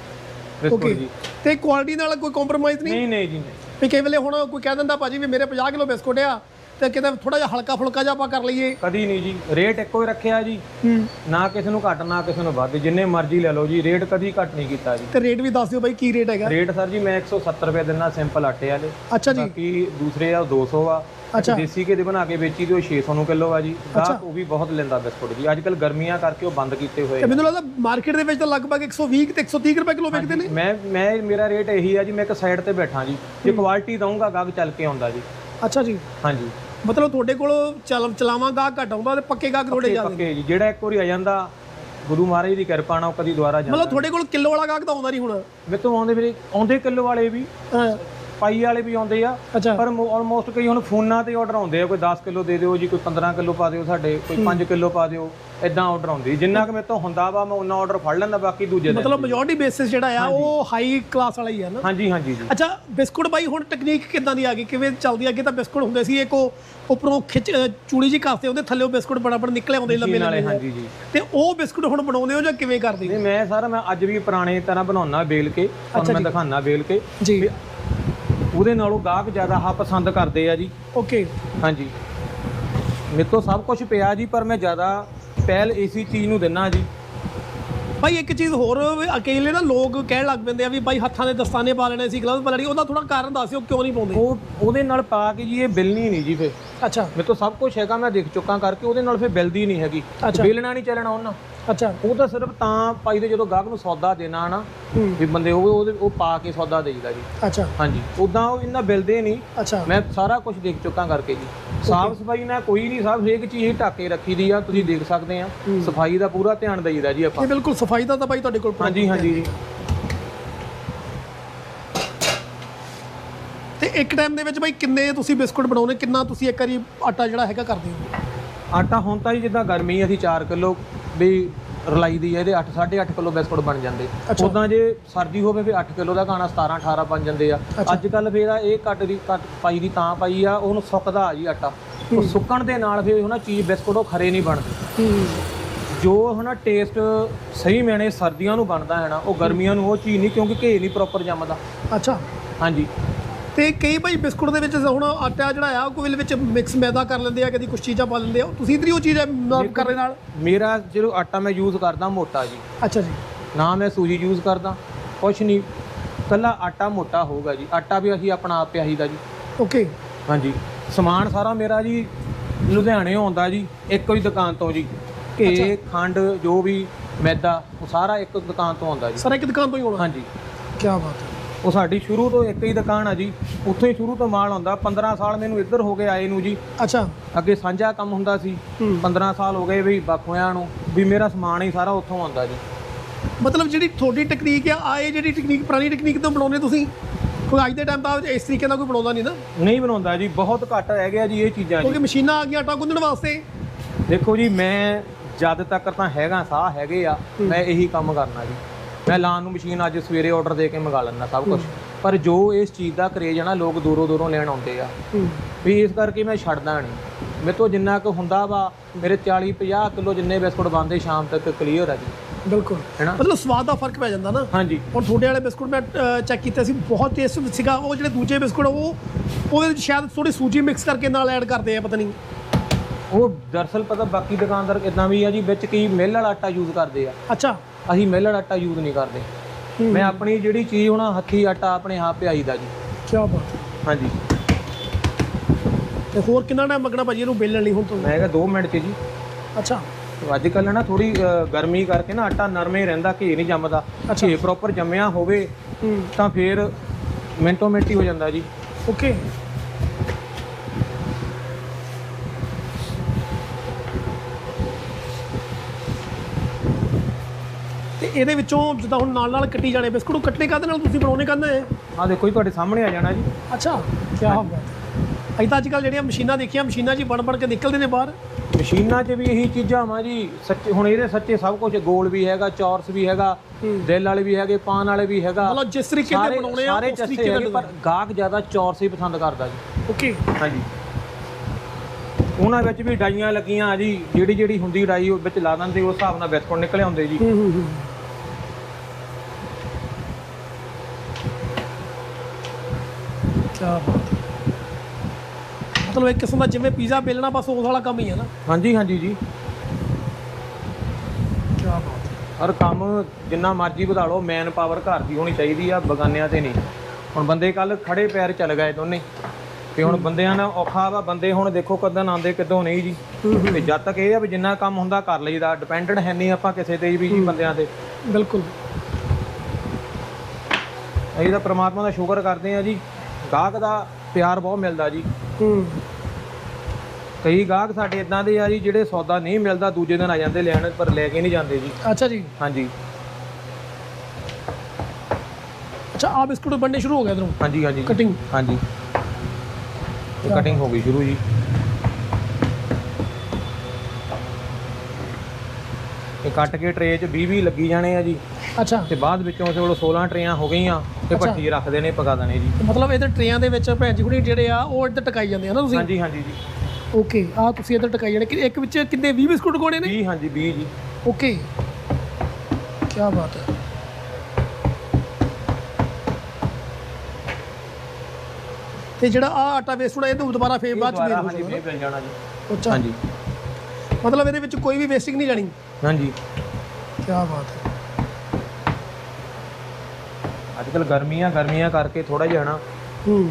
ਓਕੇ। ਜੀ। ਤੇ ਕੁਆਲਿਟੀ ਨਾਲ ਕੋਈ ਕੰਪਰੋਮਾਈਜ਼ ਨਹੀਂ? ਨਹੀਂ ਨਹੀਂ ਜੀ ਨਹੀਂ। ਵੀ ਕਈ ਵੇਲੇ ਹੁਣ ਕੋਈ ਕਹਿ ਦਿੰਦਾ ਭਾਜੀ ਵੀ ਮੇਰੇ 50 ਕਿਲੋ ਬਿਸਕੁਟ ਆ ਤੇ ਕਿਤੇ ਥੋੜਾ ਜਿਹਾ ਹਲਕਾ ਫੁਲਕਾ ਜਿਹਾ ਆਪਾਂ ਕਰ ਲਈਏ। ਕਦੀ ਨਹੀਂ ਜੀ ਰੇਟ ਇੱਕੋ ਹੀ ਰੱਖਿਆ ਜੀ। ਹੂੰ। ਨਾ ਕਿਸੇ ਨੂੰ ਘੱਟ ਨਾ ਕਿਸੇ ਨੂੰ ਵੱਧ ਜਿੰਨੇ ਮਰਜ਼ੀ ਲੈ ਲਓ ਜੀ ਰੇਟ ਕਦੀ ਘੱਟ ਨਹੀਂ ਕੀਤਾ ਜੀ। ਤੇ ਰੇਟ ਵੀ ਦੱਸ ਦਿਓ ਬਾਈ ਕੀ ਰੇਟ ਹੈਗਾ? ਰੇਟ ਸਰ ਜੀ ਮੈਂ 170 ਰੁਪਏ ਦਿੰਦਾ ਸਿੰਪਲ ਆਟੇ ਵਾਲੇ। ਅੱਛਾ ਜੀ। ਬਾਕੀ ਦੂਸਰੇ ਆ ਉਹ 200 ਆ। ਅੱਛਾ। ਦੇਸੀ ਘੀ ਦੇ ਬਣਾ ਕੇ ਵੇਚੀ ਤੇ ਉਹ 600 ਨੂੰ ਕਿਲੋ ਆ ਜੀ। ਗਾਹਕ ਉਹ ਵੀ ਬਹੁਤ ਲੈਂਦਾ ਬਿਸਕੁਟ ਜੀ। ਅੱਜ ਕੱਲ ਗਰਮੀਆਂ ਕਰਕੇ ਉਹ ਬੰਦ ਕੀਤੇ ਹੋਏ ਤੇ। ਮੈਨੂੰ ਲੱਗਦਾ ਮਾਰਕੀਟ ਦੇ ਵਿੱਚ ਤਾਂ ਲਗਭਗ 120 ਤੇ 130 ਰੁਪਏ ਕਿਲੋ ਵਿਕਦੇ ਨੇ। ਮੈਂ ਮੈਂ ਮੇਰਾ ਰੇਟ ਇਹੀ ਆ ਜੀ। ਮੈਂ ਇੱਕ ਸਾਈਡ ਤੇ ਬੈਠਾ ਜੀ। ਜੇ ਕੁਆਲਿਟੀ ਦਊਂਗਾ ਗਾਹਕ ਚੱਲ ਕੇ ਆਉਂਦਾ ਜੀ। ਅੱਛਾ ਜੀ। ਹਾਂਜੀ। ਮਤਲਬ ਤੁਹਾਡੇ ਕੋਲ ਚਲ ਚਲਾਵਾਂ ਗਾਹਕ ਘੱਟ ਆਉਂਦਾ ਤੇ ਪੱਕੇ ਗਾਹਕ ਥੋੜੇ ਜ਼ਿਆਦਾ ਪੱਕੇ ਜੀ। ਜਿਹੜਾ ਇੱਕ ਵਾਰੀ ਆ ਜਾਂਦਾ ਗੁਰੂ ਮਹਾਰਾਜ ਦੀ ਕਿਰਪਾ ਨਾਲ ਉਹ ਕਦੀ ਦੁਬਾਰਾ ਜਾਂਦਾ ਮਤਲਬ ਤੁਹਾਡੇ ਕੋਲ ਕਿਲੋ ਵਾਲਾ ਗਾਹਕ ਤਾਂ ਆਉਂਦਾ ਨਹੀਂ ਹੁਣ। ਮੇਰੇ ਤੋਂ ਆਉਂਦੇ ਵੀਰੇ ਆਉਂਦੇ ਕਿਲੋ ਵਾਲੇ ਵੀ। ਹਾਂ, ਪਾਈ ਵਾਲੇ ਵੀ ਆਉਂਦੇ ਆ ਅੱਛਾ। ਪਰ ਆਲਮੋਸਟ ਕਈ ਹੁਣ ਫੋਨਾਂ ਤੇ ਆਰਡਰ ਆਉਂਦੇ ਆ ਕੋਈ 10 ਕਿਲੋ ਦੇ ਦਿਓ ਜੀ ਕੋਈ 15 ਕਿਲੋ ਪਾ ਦਿਓ ਸਾਡੇ ਕੋਈ 5 ਕਿਲੋ ਪਾ ਦਿਓ ਇਦਾਂ ਆਰਡਰ ਆਉਂਦੇ ਜਿੰਨਾ ਕਿ ਮੇਰੇ ਤੋਂ ਹੁੰਦਾ ਵਾ ਮੈਂ ਉਹਨਾਂ ਆਰਡਰ ਫੜ ਲੈਂਦਾ ਬਾਕੀ ਦੂਜੇ ਦਿਨ ਮਤਲਬ ਮੈਜੋਰਟੀ ਬੇਸਿਸ ਜਿਹੜਾ ਆ ਉਹ ਹਾਈ ਕਲਾਸ ਵਾਲਾ ਹੀ ਆ ਨਾ? ਹਾਂਜੀ ਹਾਂਜੀ ਜੀ। ਅੱਛਾ ਬਿਸਕੁਟ ਬਾਈ ਹੁਣ ਟੈਕਨੀਕ ਕਿਦਾਂ ਦੀ ਆ ਗਈ? ਕਿਵੇਂ ਚੱਲਦੀ ਆ? ਅੱਗੇ ਤਾਂ ਬਿਸਕੁਟ ਹੁੰਦੇ ਸੀ ਇੱਕ ਉਹ ਉੱਪਰੋਂ ਖਿੱਚ ਚੂੜੀ ਜੀ ਕਾਸਤੇ ਹੁੰਦੇ ਥੱਲੇ ਉਹ ਬਿਸਕੁਟ ਬੜਾ ਬੜਾ ਨਿਕਲੇ ਆਉਂਦੇ ਲੰਬੇ ਨਾਲੇ ਲੰਬੇ ਹਾਂਜੀ ਜੀ। ਤੇ ਉਹ ਬਿਸਕੁਟ ਹੁਣ ਬਣਾਉਂਦੇ ਹੋ ਜਾਂ ਕਿਵੇਂ ਕਰਦੇ ਨਹੀਂ ਮੈਂ ਸਾਰਾ ਮੈਂ ਅੱਜ ਵੀ ਪੁਰਾਣੇ ਤਰ੍ਹਾਂ ਬਣਾਉਣਾ ਬੇਲ ਕੇ ਤੁਹਾਨੂੰ ਮੈਂ ਦਿਖਾਉਣਾ ਬੇਲ ਕੇ। ਜੀ। ਉਹਦੇ ਨਾਲੋਂ ਗਾਹਕ ਜ਼ਿਆਦਾ ਆਹ ਪਸੰਦ ਕਰਦੇ ਆ ਜੀ। ਓਕੇ ਹਾਂਜੀ। ਮੇਰੇ ਤੋਂ ਸਭ ਕੁਝ ਪਿਆ ਜੀ ਪਰ ਮੈਂ ਜ਼ਿਆਦਾ ਪਹਿਲ ਇਸੀ ਚੀਜ਼ ਨੂੰ ਦਿੰਨਾ ਜੀ। ਭਾਈ ਇੱਕ ਚੀਜ਼ ਹੋਰ ਵੀ ਅਕੇਲੇ ਨਾ ਲੋਕ ਕਹਿਣ ਲੱਗ ਪੈਂਦੇ ਆ ਵੀ ਭਾਈ ਹੱਥਾਂ ਦੇ ਦਸਤਾਨੇ ਪਾ ਲੈਣੇ ਸੀ ਗਲਵਜ਼ ਪਾ ਲੈਣੀ ਉਹਦਾ ਥੋੜਾ ਕਾਰਨ ਦੱਸਿਓ ਕਿਉਂ ਨਹੀਂ ਪਾਉਂਦੇ? ਉਹ ਉਹਦੇ ਨਾਲ ਪਾ ਕੇ ਜੀ ਇਹ ਬਿਲਣੀ ਨਹੀਂ ਜੀ ਫੇ ਅੱਛਾ। ਮੇਰੇ ਤੋਂ ਸਭ ਕੁਝ ਹੈਗਾ ਮੈਂ ਦੇਖ ਚੁੱਕਾ ਕਰਕੇ ਉਹਦੇ ਨਾਲ ਫਿਰ ਬਿਲਦੀ ਨਹੀਂ ਹੈਗੀ। ਅੱਛਾ। ਨਹੀਂ ਚੱਲਣਾ ਉਹਨਾਂ। ਅੱਛਾ। ਉਹ ਤਾਂ ਸਿਰਫ ਤਾਂ ਪਾਈ ਦੇ ਜਦੋਂ ਗਾਹਕ ਨੂੰ ਸੌਦਾ ਦੇਣਾ ਨਾ ਹੂੰ। ਵੀ ਬੰਦੇ ਉਹ ਉਹਦੇ ਉਹ ਪਾ ਕੇ ਸੌਦਾ ਦੇਈਦਾ ਜੀ। ਅੱਛਾ। ਹਾਂਜੀ। ਉਦਾਂ ਉਹ ਇੰਨਾ ਬਿਲਦੇ ਨਹੀਂ। ਅੱਛਾ। ਮੈਂ ਸਾਰਾ ਕੁਝ ਦੇਖ ਚੁੱਕਾ ਕਰਕੇ ਜੀ। ਸਾਫ਼ ਸਫ਼ਾਈ ਨਾਲ ਕੋਈ ਨਹੀਂ ਸਭ ਹਰੇਕ ਚੀਜ਼ ਢੱਕੇ ਰੱਖੀ ਦੀ ਆ ਤੁਸੀਂ ਦੇਖ ਸਕਦੇ ਆ। ਸਫ਼ਾਈ ਦਾ ਪੂਰਾ ਧਿਆਨ ਦੇਈਦਾ ਜੀ ਆਪਾਂ। ਇਹ ਬਿਲਕੁਲ ਸਫ਼ਾਈ ਦਾ ਤਾਂ ਬਾਈ ਤੁਹਾਡੇ ਕੋਲ ਹਾਂਜੀ ਹਾਂਜੀ ਜੀ। ਇੱਕ ਟਾਈਮ ਦੇ ਵਿੱਚ ਬਾਈ ਕਿੰਨੇ ਤੁਸੀਂ ਬਿਸਕੁਟ ਬਣਾਉਨੇ ਕਿੰਨਾ ਤੁਸੀਂ ਇੱਕ ਵਾਰੀ ਆਟਾ ਜਿਹੜਾ ਹੈਗਾ ਕਰਦੇ ਹੋ? ਆਟਾ ਹੁਣ ਤਾਂ ਜੀ ਜਿੱਦਾਂ ਗਰਮੀ ਅਸੀਂ 4 ਕਿਲੋ ਵੀ ਰਲਾਈ ਦੀ ਆ, ਇਹਦੇ 8 8.5 ਕਿਲੋ ਬਿਸਕੁਟ ਬਣ ਜਾਂਦੇ। ਉਦਾਂ ਜੇ ਸਰਦੀ ਹੋਵੇ ਫਿਰ 8 ਕਿਲੋ ਦਾ ਖਾਣਾ 17 18 ਬਣ ਜਾਂਦੇ ਆ। ਅੱਜ ਕੱਲ ਫੇਰ ਆ ਇਹ ਕੱਟ ਦੀ ਕੱਟ ਪਾਈ ਦੀ ਤਾਂ ਪਾਈ ਆ ਉਹਨੂੰ ਸੁੱਕਦਾ ਆ ਜੀ ਆਟਾ। ਉਹ ਸੁੱਕਣ ਦੇ ਨਾਲ ਫਿਰ ਉਹਨਾਂ ਚੀਜ਼ ਬਿਸਕੁਟ ਉਹ ਖਰੇ ਨਹੀਂ ਬਣਦੇ। ਹੂੰ। ਜੋ ਹਨਾ ਟੇਸਟ ਸਹੀ ਮੈਨੇ ਸਰਦੀਆਂ ਨੂੰ ਬਣਦਾ ਹੈ ਨਾ ਉਹ ਗਰਮੀਆਂ ਨੂੰ ਉਹ ਚੀਜ਼ ਨਹੀਂ ਕਿਉਂਕਿ ਘੇ ਨਹੀਂ ਪ੍ਰੋਪਰ ਜੰਮਦਾ। ਅੱਛਾ। ਹਾਂਜੀ। ਤੇ ਕਈ ਭਾਈ ਬਿਸਕੁਟ ਦੇ ਵਿੱਚ ਹੁਣ ਆਟਾ ਜਿਹੜਾ ਆ ਕੋਈ ਵਿੱਚ ਮਿਕਸ ਮੈਦਾ ਕਰ ਲੈਂਦੇ ਆ ਕਦੀ ਕੁਝ ਚੀਜ਼ਾਂ ਪਾ ਲੈਂਦੇ ਆ। ਤੁਸੀਂ ਇਧਰੀ ਉਹ ਚੀਜ਼ ਨਾਲ ਕਰਨ ਨਾਲ। ਮੇਰਾ ਜਿਹੜਾ ਆਟਾ ਮੈਂ ਯੂਜ਼ ਕਰਦਾ ਮੋਟਾ ਜੀ। ਅੱਛਾ ਜੀ। ਨਾ ਮੈਂ ਸੂਜੀ ਯੂਜ਼ ਕਰਦਾ ਕੁਛ ਨਹੀਂ ਕੱਲਾ ਆਟਾ ਮੋਟਾ ਹੋਊਗਾ ਜੀ। ਆਟਾ ਵੀ ਅਸੀਂ ਆਪਣਾ ਆਪ ਪਿਆਹੀ ਦਾ ਜੀ। ਓਕੇ ਹਾਂਜੀ। ਸਮਾਨ ਸਾਰਾ ਮੇਰਾ ਜੀ ਲੁਧਿਆਣੇ ਆਉਂਦਾ ਜੀ ਇੱਕੋ ਹੀ ਦੁਕਾਨ ਤੋਂ ਜੀ। ਘੇ ਖੰਡ ਜੋ ਵੀ ਮੈਦਾ ਉਹ ਸਾਰਾ ਇੱਕ ਦੁਕਾਨ ਤੋਂ ਆਉਂਦਾ ਜੀ। ਸਾਰਾ ਇੱਕ ਦੁਕਾਨ ਤੋਂ ਹੀ ਹੋਣਾ ਹਾਂਜੀ। ਕੀ ਬਾਤ ਹੈ। ਉਹ ਸਾਡੀ ਸ਼ੁਰੂ ਤੋਂ ਇੱਕ ਹੀ ਦੁਕਾਨ ਆ ਜੀ। ਉੱਥੇ ਹੀ ਸ਼ੁਰੂ ਤੋਂ ਮਾਲ ਆਉਂਦਾ। 15 ਸਾਲ ਮੈਨੂੰ ਇੱਧਰ ਹੋ ਗਏ ਆਏ ਨੂੰ ਜੀ। ਅੱਛਾ। ਅੱਗੇ ਸਾਂਝਾ ਕੰਮ ਹੁੰਦਾ ਸੀ। ਹੂੰ। 15 ਸਾਲ ਹੋ ਗਏ ਵੀ ਬਾਖੋਆਂ ਨੂੰ ਵੀ ਮੇਰਾ ਸਮਾਨ ਹੀ ਸਾਰਾ ਉੱਥੋਂ ਆਉਂਦਾ ਜੀ। ਮਤਲਬ ਜਿਹੜੀ ਤੁਹਾਡੀ ਟੈਕਨੀਕ ਆ ਆ ਇਹ ਜਿਹੜੀ ਟੈਕਨੀਕ ਪੁਰਾਣੀ ਟੈਕਨੀਕ ਤੋਂ ਬਣਾਉਂਦੇ ਤੁਸੀਂ? ਕੋਈ ਅੱਜ ਦੇ ਟਾਈਮ ਤਾਂ ਇਸ ਤਰੀਕੇ ਨਾਲ ਕੋਈ ਬਣਾਉਂਦਾ ਨਹੀਂ ਨਾ? ਨਹੀਂ ਬਣਾਉਂਦਾ ਜੀ। ਬਹੁਤ ਘੱਟ ਰਹਿ ਗਿਆ ਜੀ ਇਹ ਚੀਜ਼ਾਂ ਜੀ। ਕਿਉਂਕਿ ਮਸ਼ੀਨਾਂ ਆ ਗਈਆਂ ਆਟਾ ਗੁੰਨਣ ਵਾਸਤੇ। ਦੇਖੋ ਜੀ ਮੈਂ ਜਦ ਤੱਕ ਤਾਂ ਹੈਗਾ ਸਾਹ ਹੈਗੇ ਆ ਮੈਂ ਇਹੀ ਕੰਮ ਕਰਨਾ ਜੀ। ਮੈਂ ਲਾਣ ਨੂੰ ਮਸ਼ੀਨ ਅੱਜ ਸਵੇਰੇ ਆਰਡਰ ਦੇ ਕੇ ਮੰਗਾ ਲੈਣਾ ਸਭ ਕੁਝ ਪਰ ਜੋ ਇਸ ਚੀਜ਼ ਦਾ ਕਰੇਜ ਹੈ ਨਾ ਲੋਕ ਦੂਰੋਂ ਦੂਰੋਂ ਲੈਣ ਆਉਂਦੇ ਆ। ਵੀ ਇਸ ਕਰਕੇ ਮੈਂ ਛੱਡਦਾ ਨਹੀਂ। ਮੇਰੇ ਤੋਂ ਜਿੰਨਾ ਕੁ ਹੁੰਦਾ ਵਾ ਮੇਰੇ 40 50 ਕਿਲੋ ਜਿੰਨੇ ਬਿਸਕੁਟ ਬਣਦੇ ਸ਼ਾਮ ਤੱਕ ਕਲੀਅਰ ਆ ਜੀ। ਬਿਲਕੁਲ। ਹੈਨਾ ਮਤਲਬ ਸਵਾਦ ਦਾ ਫ਼ਰਕ ਪੈ ਜਾਂਦਾ ਨਾ। ਹਾਂਜੀ। ਹੁਣ ਤੁਹਾਡੇ ਵਾਲੇ ਬਿਸਕੁਟ ਮੈਂ ਚੈੱਕ ਕੀਤੇ ਸੀ ਬਹੁਤ ਟੇਸਟ ਸੀਗਾ। ਉਹ ਜਿਹੜੇ ਦੂਜੇ ਬਿਸਕੁਟ ਉਹ ਉਹਦੇ ਵਿੱਚ ਸ਼ਾਇਦ ਥੋੜੀ ਸੂਜੀ ਮਿਕਸ ਕਰਕੇ ਨਾਲ ਐਡ ਕਰਦੇ ਆ ਪਤਾ ਨਹੀਂ। ਉਹ ਦਰਸਲ ਪਤਾ ਬਾਕੀ ਦੁਕਾਨਦਾਰ ਇਦਾਂ ਵੀ ਆ ਜੀ ਵਿੱਚ ਕਈ ਮਿੱਲ ਵਾਲਾ ਆਟਾ ਯੂਜ਼ ਕਰਦੇ ਆ। ਅੱਛਾ। ਅਸੀਂ ਮਿੱਲ ਵਾਲਾ ਆਟਾ ਯੂਜ਼ ਨਹੀਂ ਕਰਦੇ। ਹੂੰ। ਮੈਂ ਆਪਣੀ ਜਿਹੜੀ ਚੀਜ਼ ਹੁਣ ਹੱਥੀ ਆਟਾ ਆਪਣੇ ਆਪ ਪਿਆਈਦਾ ਜੀ। ਕੀ ਬਾਤ। ਹੈ। ਹਾਂਜੀ। ਤੇ ਹੋਰ ਕਿੰਨਾ ਟਾਈਮ ਲੱਗਣਾ ਭਾਜੀ ਇਹਨੂੰ ਬੇਲਣ ਲਈ ਹੁਣ ਤੋਂ? ਮੈਂ ਕਿਹਾ 2 ਮਿੰਟ 'ਚ ਜੀ। ਅੱਛਾ। ਅੱਜ ਕੱਲ ਨਾ ਥੋੜੀ ਗਰਮੀ ਕਰਕੇ ਨਾ ਆਟਾ ਨਰਮੇ ਰਹਿੰਦਾ ਘੇ ਨਹੀਂ ਜੰਮਦਾ। ਅੱਛਾ। ਘੇ ਪ੍ਰੋਪਰ ਜੰਮਿਆ ਹੋਵੇ ਹੂੰ। ਤਾਂ ਫੇਰ ਮਿੰਟੋ ਮਿੰਟੀ ਹੋ ਜਾਂਦਾ ਜੀ। ਓਕੇ ਇਹਦੇ ਵਿੱਚੋਂ ਜਿੱਦਾਂ ਹੁਣ ਨਾਲ ਨਾਲ ਕੱਟੀ ਜਾਣੇ ਬਿਸਕੁਟ ਉਹ ਕੱਟਣੇ ਕਾਹਦੇ ਨਾਲ ਤੁਸੀਂ ਬਣਾਉਣੇ ਕਾਹਦੇ ਹੈ ਆਹ ਦੇਖੋ ਜੀ ਤੁਹਾਡੇ ਸਾਹਮਣੇ ਆ ਜਾਣਾ ਜੀ। ਅੱਛਾ ਕੀ ਬਾਤ ਹੈ ਅਸੀਂ ਤਾਂ ਅੱਜ ਕੱਲ੍ਹ ਜਿਹੜੀਆਂ ਮਸ਼ੀਨਾਂ ਦੇਖੀਆਂ ਮਸ਼ੀਨਾਂ 'ਚ ਹੀ ਬਣ ਬਣ ਕੇ ਨਿਕਲਦੇ ਨੇ ਬਾਹਰ। ਮਸ਼ੀਨਾਂ 'ਚ ਵੀ ਇਹੀ ਚੀਜ਼ਾਂ ਵਾ ਜੀ ਸੱਚੇ ਹੁਣ ਇਹਦੇ ਸੱਚੇ ਸਭ ਕੁਝ ਗੋਲ ਵੀ ਹੈਗਾ ਚੌਰਸ ਵੀ ਹੈਗਾ ਦਿਲ ਵਾਲੇ ਵੀ ਹੈਗੇ ਪਾਨ ਵਾਲੇ ਵੀ ਹੈਗਾ। ਮਤਲਬ ਜਿਸ ਤਰੀਕੇ ਦੇ ਬਣਾਉਣੇ ਆ ਉਸ ਤਰੀਕੇ ਹੈਗੇ ਦਾ ਪਰ ਗਾਹਕ ਜ਼ਿਆਦਾ ਚੌਰਸ ਹੀ ਪਸੰਦ ਕਰਦਾ ਜੀ। ਓਕੇ। ਹਾਂਜੀ। ਉਹਨਾਂ ਵਿੱਚ ਵੀ ਡਾਈਆਂ ਲੱਗੀਆਂ ਆ ਜੀ ਜਿਹੜੀ ਜਿਹੜੀ ਹੁੰਦੀ ਡਾਈ ਉਹ ਵਿੱਚ ਲਾ ਦਿੰਦੇ ਉਸ ਹਿਸਾਬ ਨਾਲ ਬਿਸਕੁਟ ਨਿਕਲ ਆਉਂਦੇ ਜੀ। ਹੈ। ਮਤਲਬ ਇੱਕ ਕਿਸਮ ਦਾ ਜਿਵੇਂ ਪੀਜ਼ਾ ਬੇਲਣਾ ਬਸ ਉਸ ਵਾਲਾ ਕੰਮ ਹੀ ਹੈ ਨਾ। ਹਾਂਜੀ ਹਾਂਜੀ ਜੀ। ਕੀ ਬਾਤ ਹੈ। ਔਰ ਕੰਮ ਜਿੰਨਾ ਮਰਜ਼ੀ ਵਧਾ ਲਓ ਮੈਨ ਪਾਵਰ ਘਰ ਦੀ ਹੋਣੀ ਚਾਹੀਦੀ ਆ ਬਗਾਨਿਆਂ ਤੇ ਨਹੀਂ। ਹੁਣ ਬੰਦੇ ਕੱਲ ਖੜੇ ਪੈਰ ਚੱਲ ਗਏ ਦੋਨੇ। ਤੇ ਹੁਣ ਬੰਦਿਆਂ ਨਾਲ ਔਖਾ ਵਾ ਬੰਦੇ ਹੁਣ ਦੇਖੋ ਕਦੋਂ ਆਉਂਦੇ ਕਦੋਂ ਨਹੀਂ ਜੀ। ਤੇ ਜਦ ਤੱਕ ਇਹ ਆ ਵੀ ਜਿੰਨਾ ਕੰਮ ਹੁੰਦਾ ਕਰ ਲਈਦਾ ਡਿਪੈਂਡੈਂਟ ਹੈ ਨਹੀਂ ਆਪਾਂ ਕਿਸੇ ਤੇ ਵੀ ਜੀ ਬੰਦਿਆਂ ਤੇ। ਬਿਲਕੁਲ। ਅਸੀਂ ਤਾਂ ਪ੍ਰਮਾਤਮਾ ਦਾ ਸ਼ੁਕਰ ਕਰਦੇ ਆ ਜੀ। ਗਾਹਕ ਦਾ ਪਿਆਰ ਬਹੁਤ ਮਿਲਦਾ ਜੀ। ਹੂੰ। ਕਈ ਗਾਹਕ ਸਾਡੇ ਇਦਾਂ ਦੇ ਆ ਜੀ ਜਿਹੜੇ ਸੌਦਾ ਨਹੀਂ ਮਿਲਦਾ ਦੂਜੇ ਦਿਨ ਆ ਜਾਂਦੇ ਲੈਣ ਪਰ ਲੈ ਕੇ ਨਹੀਂ ਜਾਂਦੇ ਜੀ। ਅੱਛਾ ਜੀ। ਹਾਂਜੀ। ਅੱਛਾ ਆ ਬਿਸਕੁਟ ਬਣਨੇ ਸ਼ੁਰੂ ਹੋ ਗਏ ਇਧਰੋਂ? ਹਾਂਜੀ ਹਾਂਜੀ। ਕਟਿੰਗ ਹਾਂਜੀ। ਕਟਿੰਗ ਹੋ ਗਈ ਸ਼ੁਰੂ ਜੀ। ਕੱਟ ਕੇ ਟਰੇ 'ਚ 20 20 ਲੱਗੀ ਜਾਣੇ ਆ ਜੀ। ਅੱਛਾ। ਤੇ ਬਾਅਦ ਵਿੱਚੋਂ ਤੇ ਉਹ 16 ਟਰੇਆਂ ਹੋ ਗਈਆਂ ਤੇ ਅੱਛਾ। ਭੱਠੀ ਰੱਖਦੇ ਨੇ ਪਕਾ ਦੇਣੇ ਜੀ। ਮਤਲਬ ਇਹਦੇ ਟਰੇਆਂ ਦੇ ਵਿੱਚ ਭੈਣ ਜੀ ਹੁਣੀ ਜਿਹੜੇ ਆ ਉਹ ਇੱਧਰ ਟਕਾਈ ਜਾਂਦੇ ਆ ਨਾ ਤੁਸੀਂ? ਹਾਂਜੀ ਹਾਂਜੀ ਜੀ। ਓਕੇ ਆ ਤੁਸੀਂ ਇੱਧਰ ਟਕਾਈ ਜਾਣੇ। ਕਿ ਇੱਕ ਵਿੱਚ ਕਿੰਨੇ 20 ਬਿਸਕੁਟ ਕੋਣੇ ਨੇ? 20 ਹਾਂਜੀ 20 ਜੀ। ਓਕੇ। ਕੀ ਬਾਤ ਹੈ। ਤੇ ਜਿਹੜਾ ਆ ਆਟਾ ਵੇਸਟ ਹੋਣਾ ਇਹ ਤੋਂ ਦੁਬਾਰਾ ਫੇਰ ਬਾਅਦ ਚ ਦੁਬਾਰਾ ਹਾਂਜੀ ਹੋ ਫੇਰ ਮਿਲ ਜਾਣਾ ਜੀ। ਅੱਛਾ। ਹਾਂਜੀ। ਮਤਲਬ ਇਹਦੇ ਵਿੱਚ ਕੋਈ ਵੀ ਵੇਸਟਿੰਗ ਨਹੀਂ ਜਾਣੀ? ਹਾਂਜੀ। ਕੀ ਬਾਤ ਹੈ। ਅੱਜ ਕੱਲ ਗਰਮੀਆਂ ਗਰਮੀਆਂ ਕਰਕੇ ਥੋੜਾ ਜਿਹਾ ਨਾ ਹੂੰ।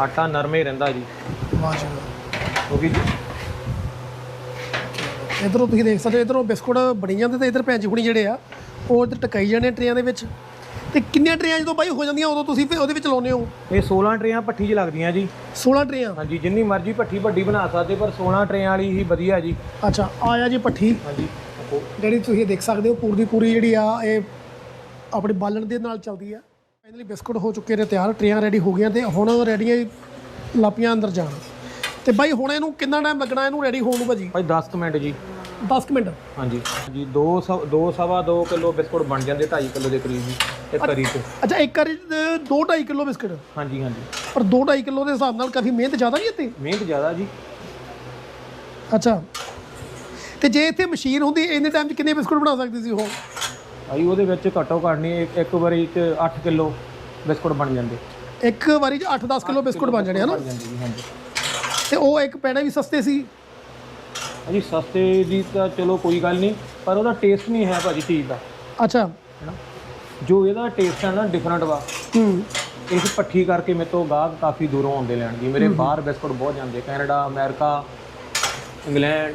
ਆਟਾ ਨਰਮੇ ਰਹਿੰਦਾ ਜੀ। ਵਾਹ। ਕਿਉਂਕਿ ਇਧਰੋਂ ਤੁਸੀਂ ਦੇਖ ਸਕਦੇ ਹੋ ਇਧਰੋਂ ਬਿਸਕੁਟ ਬਣੀ ਜਾਂਦੇ ਤੇ ਇਧਰ ਜੀ ਹੁਣੀ ਜਿਹੜੇ ਆ ਉਹ ਇੱਧਰ ਟਕਾਈ ਜਾਣੇ ਟਰੇਆਂ ਦੇ ਵਿੱਚ। ਤੇ ਕਿੰਨੀਆਂ ਟਰੇਆਂ ਜਦੋਂ ਬਾਈ ਹੋ ਜਾਂਦੀਆਂ ਉਦੋਂ ਤੁਸੀਂ ਫਿਰ ਉਹਦੇ ਵਿੱਚ ਲਾਉਂਦੇ ਹੋ? ਇਹ 16 ਟਰੇਆਂ ਭੱਠੀ 'ਚ ਲੱਗਦੀਆਂ ਜੀ। 16 ਟਰੇਆਂ? ਹਾਂਜੀ ਜਿੰਨੀ ਮਰਜ਼ੀ ਭੱਠੀ ਵੱਡੀ ਬਣਾ ਸਕਦੇ ਪਰ 16 ਟਰੇਆਂ ਵਾਲੀ ਹੀ ਵਧੀਆ ਜੀ। ਅੱਛਾ ਆਇਆ ਜੀ ਪੱਠੀ ਹਾਂਜੀ। ਜਿਹੜੀ ਤੁਸੀਂ ਦੇਖ ਸਕਦੇ ਹੋ ਪੂਰੀ ਦੀ ਪੂਰੀ ਜਿਹੜੀ ਆ ਇਹ ਆਪਣੇ ਬਾਲਣ ਦੇ ਨਾਲ ਚੱਲਦੀ ਆ। ਫਾਈਨਲੀ ਬਿਸਕੁਟ ਹੋ ਚੁੱਕੇ ਨੇ ਤਿਆਰ ਟਰੇਆਂ ਰੈਡੀ ਹੋ ਗਈਆਂ ਤੇ ਹੁਣ ਰੈਡੀਆਂ ਲਾਪੀਆਂ ਅੰਦਰ ਜਾਣ। ਤੇ ਬਾਈ ਹੁਣ ਇਹਨੂੰ ਕਿੰਨਾ ਟਾਈਮ ਲੱਗਣਾ ਇਹਨੂੰ ਰੈਡੀ ਹੋਣ ਨੂੰ ਭਾਜੀ? ਭਾਈ 10 ਕੁ ਮਿੰਟ ਜੀ। 10 ਕੁ ਮਿੰਟ। ਹਾਂਜੀ। ਜੀ 2 2 ਸਵਾ 2 ਕਿਲੋ ਬਿਸਕੁਟ ਬਣ ਜਾਂਦੇ 2.5 ਕਿਲੋ ਦੇ ਕਰੀਬ ਜੀ ਇੱਕ ਕਰੀ ਤੇ ਅੱਛਾ ਇੱਕ ਵਾਰੀ 2 2.5 ਕਿਲੋ ਬਿਸਕੁਟ। ਹਾਂਜੀ ਹਾਂਜੀ। ਪਰ 2 2.5 ਕਿਲੋ ਦੇ ਹਿਸਾਬ ਨਾਲ ਕਾਫੀ ਮਿਹਨਤ ਜ਼ਿਆਦਾ ਨਹੀਂ ਇੱਥੇ ਮਿਹਨਤ ਜ਼ਿਆਦਾ ਜੀ। ਅੱਛਾ। ਤੇ ਜੇ ਇੱਥੇ ਮਸ਼ੀਨ ਹੁੰਦੀ ਇੰਨੇ ਟਾਈਮ 'ਚ ਕਿੰਨੇ ਬਿਸਕੁਟ ਬਣਾ ਸਕਦੀ ਸੀ ਉਹ? ਭਾਈ ਉਹਦੇ ਵਿੱਚ ਘੱਟੋ ਘੱਟ ਨਹੀਂ ਇੱਕ- ਇੱਕ ਵਾਰੀ ਚ 8 ਕਿਲੋ ਬਿਸਕੁਟ ਬਣ ਜਾਂਦੇ। ਇੱਕ ਵਾਰੀ 'ਚ 8-10 ਕਿਲੋ ਬਿਸਕੁਟ ਬਣ ਜਾਣੇ ਹਨਾ? ਬਣ ਜਾਂਦੇ ਜੀ ਹਾਂਜੀ। ਤੇ ਉਹ ਇੱਕ ਪੈਣਾ ਵੀ ਸਸਤੇ ਸੀ? ਹਾਂਜੀ ਸਸਤੇ ਦੀ ਤਾਂ ਚਲੋ ਕੋਈ ਗੱਲ ਨਹੀਂ ਪਰ ਉਹਦਾ ਟੇਸਟ ਨਹੀਂ ਹੈ ਭਾਜੀ ਚੀਜ਼ ਦਾ। ਅੱਛਾ। ਹੈਨਾ? ਜੋ ਇਹਦਾ ਟੇਸਟ ਹੈ ਨਾ ਡਿਫਰੈਂਟ ਵਾ। ਹੂੰ। ਇਸ ਪੱਠੀ ਕਰਕੇ ਮੇਰੇ ਤੋਂ ਗਾਹਕ ਕਾਫੀ ਦੂਰੋਂ ਆਉਂਦੇ ਲੈਣ ਜੀ ਮੇਰੇ ਬਾਹਰ ਬਿਸਕੁਟ ਬਹੁਤ ਜਾਂਦੇ ਕੈਨੇਡਾ ਅਮਰੀਕਾ ਇੰਗਲੈਂਡ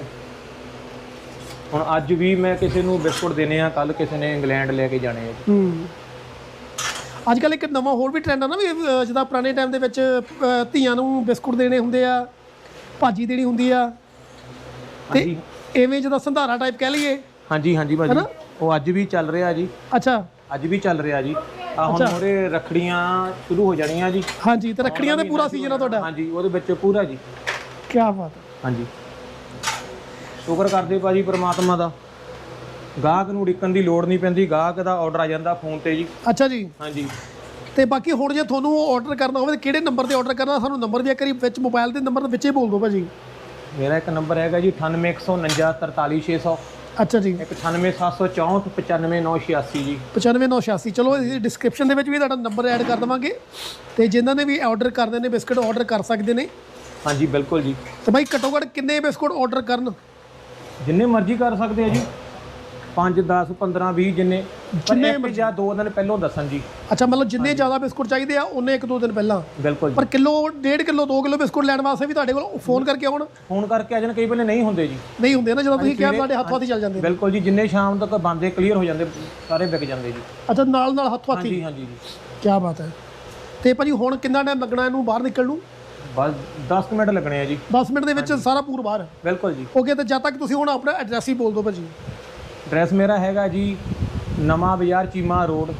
ਹੁਣ ਅੱਜ ਵੀ ਮੈਂ ਕਿਸੇ ਨੂੰ ਬਿਸਕੁਟ ਦੇਣੇ ਆ ਕੱਲ ਕਿਸੇ ਨੇ ਇੰਗਲੈਂਡ ਲੈ ਕੇ ਜਾਣੇ ਆ। ਹੂੰ। ਅੱਜ ਕੱਲ ਇੱਕ ਨਵਾਂ ਹੋਰ ਵੀ ਟ੍ਰੈਂਡ ਆ ਨਾ ਵੀ ਅਹ, ਜਿੱਦਾਂ ਪੁਰਾਣੇ ਟਾਈਮ ਦੇ ਵਿੱਚ ਧੀਆਂ ਨੂੰ ਬਿਸਕੁਟ ਦੇਣੇ ਹੁੰਦੇ ਆ ਭਾਜੀ ਦੇਣੀ ਹੁੰਦੀ ਆ। ਹਾਂਜੀ। ਐਵੇਂ ਜਿੱਦਾਂ ਸੰਧਾਰਾ ਟਾਈਪ ਕਹਿ ਲਈਏ। ਹਾਂਜੀ ਹਾਂਜੀ ਭਾਜੀ। ਹੈਨਾ? ਉਹ ਅੱਜ ਵੀ ਚੱਲ ਰਿਹਾ ਜੀ। ਅੱਛਾ। ਅੱਜ ਵੀ ਚੱਲ ਰਿਹਾ ਜੀ। ਆ ਹੁਣ ਮੋਰੇ ਰਖੜੀਆਂ ਸ਼ੁਰੂ ਹੋ ਜਾਣੀਆਂ ਜੀ। ਹਾਂਜੀ ਤੇ ਰੱਖੜੀਆਂ ਦਾ ਪੂਰਾ ਸੀਜ਼ਨ ਆ ਤੁਹਾਡਾ? ਹਾਂਜੀ ਉਹਦੇ ਵਿੱਚ ਪੂਰਾ ਜੀ। ਕੀ ਬਾਤ ਹੈ। ਹਾਂਜੀ। ਸ਼ੁਕਰ ਕਰਦੇ ਭਾਜੀ ਪ੍ਰਮਾਤਮਾ ਦਾ। ਗਾਹਕ ਨੂੰ ਉਡੀਕਣ ਦੀ ਲੋੜ ਨਹੀਂ ਪੈਂਦੀ ਗਾਹਕ ਦਾ ਆਰਡਰ ਆ ਜਾਂਦਾ ਫੋਨ ਤੇ ਜੀ। ਅੱਛਾ ਜੀ। ਹਾਂਜੀ। ਤੇ ਬਾਕੀ ਹੁਣ ਜੇ ਤੁਹਾਨੂੰ ਆਰਡਰ ਕਰਨਾ ਹੋਵੇ ਤਾਂ ਕਿਹੜੇ ਨੰਬਰ ਤੇ ਆਰਡਰ ਕਰਨਾ ਸਾਨੂੰ ਨੰਬਰ ਵੀ ਇੱਕ ਵਾਰੀ ਵਿੱਚ ਮੋਬਾਈਲ ਦੇ ਨੰਬਰ ਵਿੱਚ ਹੀ ਬੋਲ ਦਿਓ ਭਾਜੀ। ਮੇਰਾ ਇੱਕ ਨੰਬਰ ਹੈਗਾ ਜੀ 98149 43600 ਅੱਛਾ ਜੀ। ਇੱਕ 98764 95986 ਜੀ। 95986 ਚਲੋ ਇਹ ਡਿਸਕ੍ਰਿਪਸ਼ਨ ਦੇ ਵਿੱਚ ਵੀ ਤੁਹਾਡਾ ਨੰਬਰ ਐਡ ਕਰ ਦੇਵਾਂਗੇ। ਤੇ ਜਿਨ੍ਹਾਂ ਨੇ ਵੀ ਆਰਡਰ ਕਰਦੇ ਨੇ ਬਿਸਕੁਟ ਆਰਡਰ ਕਰ ਸਕਦੇ ਨੇ। ਹਾਂਜੀ ਬਿਲਕੁਲ ਜੀ। ਤੇ ਬਾਈ ਘੱਟੋ ਘੱਟ ਕਿੰਨੇ ਬਿਸਕੁਟ ਆਰਡਰ ਕਰਨ? ਜਿੰਨੇ ਮਰਜ਼ੀ ਕਰ ਸਕਦੇ ਆ ਜੀ। 5 10 15 20 ਜਿੰਨੇ। ਜਿੰਨੇ ਜਿੰਨੇ ਜਾਂ ਦੋ ਦਿਨ ਪਹਿਲਾਂ ਦੱਸਣ ਜੀ। ਅੱਛਾ ਮਤਲਬ ਜਿੰਨੇ ਜ਼ਿਆਦਾ ਬਿਸਕੁਟ ਚਾਹੀਦੇ ਆ ਉਹਨੇ ਇੱਕ ਦੋ ਦਿਨ ਪਹਿਲਾਂ। ਬਿਲਕੁਲ ਪਰ ਕਿਲੋ ਡੇਢ ਕਿਲੋ 2 ਕਿਲੋ ਬਿਸਕੁਟ ਲੈਣ ਵਾਸਤੇ ਵੀ ਤੁਹਾਡੇ ਕੋਲ ਫੋਨ ਕਰਕੇ ਆਉਣ। ਫੋਨ ਕਰਕੇ ਆ ਜਾਣ ਕਈ ਵੇਲੇ ਨਹੀਂ ਹੁੰਦੇ ਜੀ। ਨਹੀਂ ਹੁੰਦੇ ਨਾ ਜਦੋਂ ਤੁਸੀਂ ਕਿਹਾ ਤੁਹਾਡੇ ਹੱਥੋਂ ਹੱਥੀ ਚੱਲ ਜਾਂਦੇ ਨੇ। ਬਿਲਕੁਲ ਜੀ ਜਿੰਨੇ ਸ਼ਾਮ ਤੱਕ ਬੰਦੇ ਕਲੀਅਰ ਹੋ ਜਾਂਦੇ ਸਾਰੇ ਵਿਕ ਜਾਂਦੇ ਜੀ। ਅੱਛਾ ਨਾਲ ਨਾਲ ਹੱਥੋਂ ਹੱਥੀ। ਹਾਂਜੀ ਹਾਂਜੀ ਜੀ। ਕੀ ਬਾਤ ਹੈ। ਤੇ ਭਾਜੀ ਹੁਣ ਕਿੰਨਾ ਟਾਈਮ ਲੱਗਣਾ ਇਹਨੂੰ ਬਾਹਰ ਨਿਕਲਣ ਨੂੰ? ਬਸ 10 ਕੁ ਮਿੰਟ ਲੱਗਣੇ ਆ ਜੀ। 10 ਮਿੰਟ ਦੇ ਵਿੱਚ ਸਾਰਾ ਪੂਰ ਬਾਹਰ ਬਿਲਕੁਲ ਜੀ। ਓਕੇ ਤੇ ਜਦ ਤੱਕ ਤੁਸੀਂ ਹੁਣ ਆਪਣਾ ਐਡਰੈਸ ਹੀ ਬੋਲ ਦਿਓ ਭਾਜੀ। ਐਡਰੈਸ ਮੇਰਾ ਹੈਗਾ ਜੀ ਨਵਾਂ ਬਾਜ਼ਾਰ ਚੀਮਾ ਰੋਡ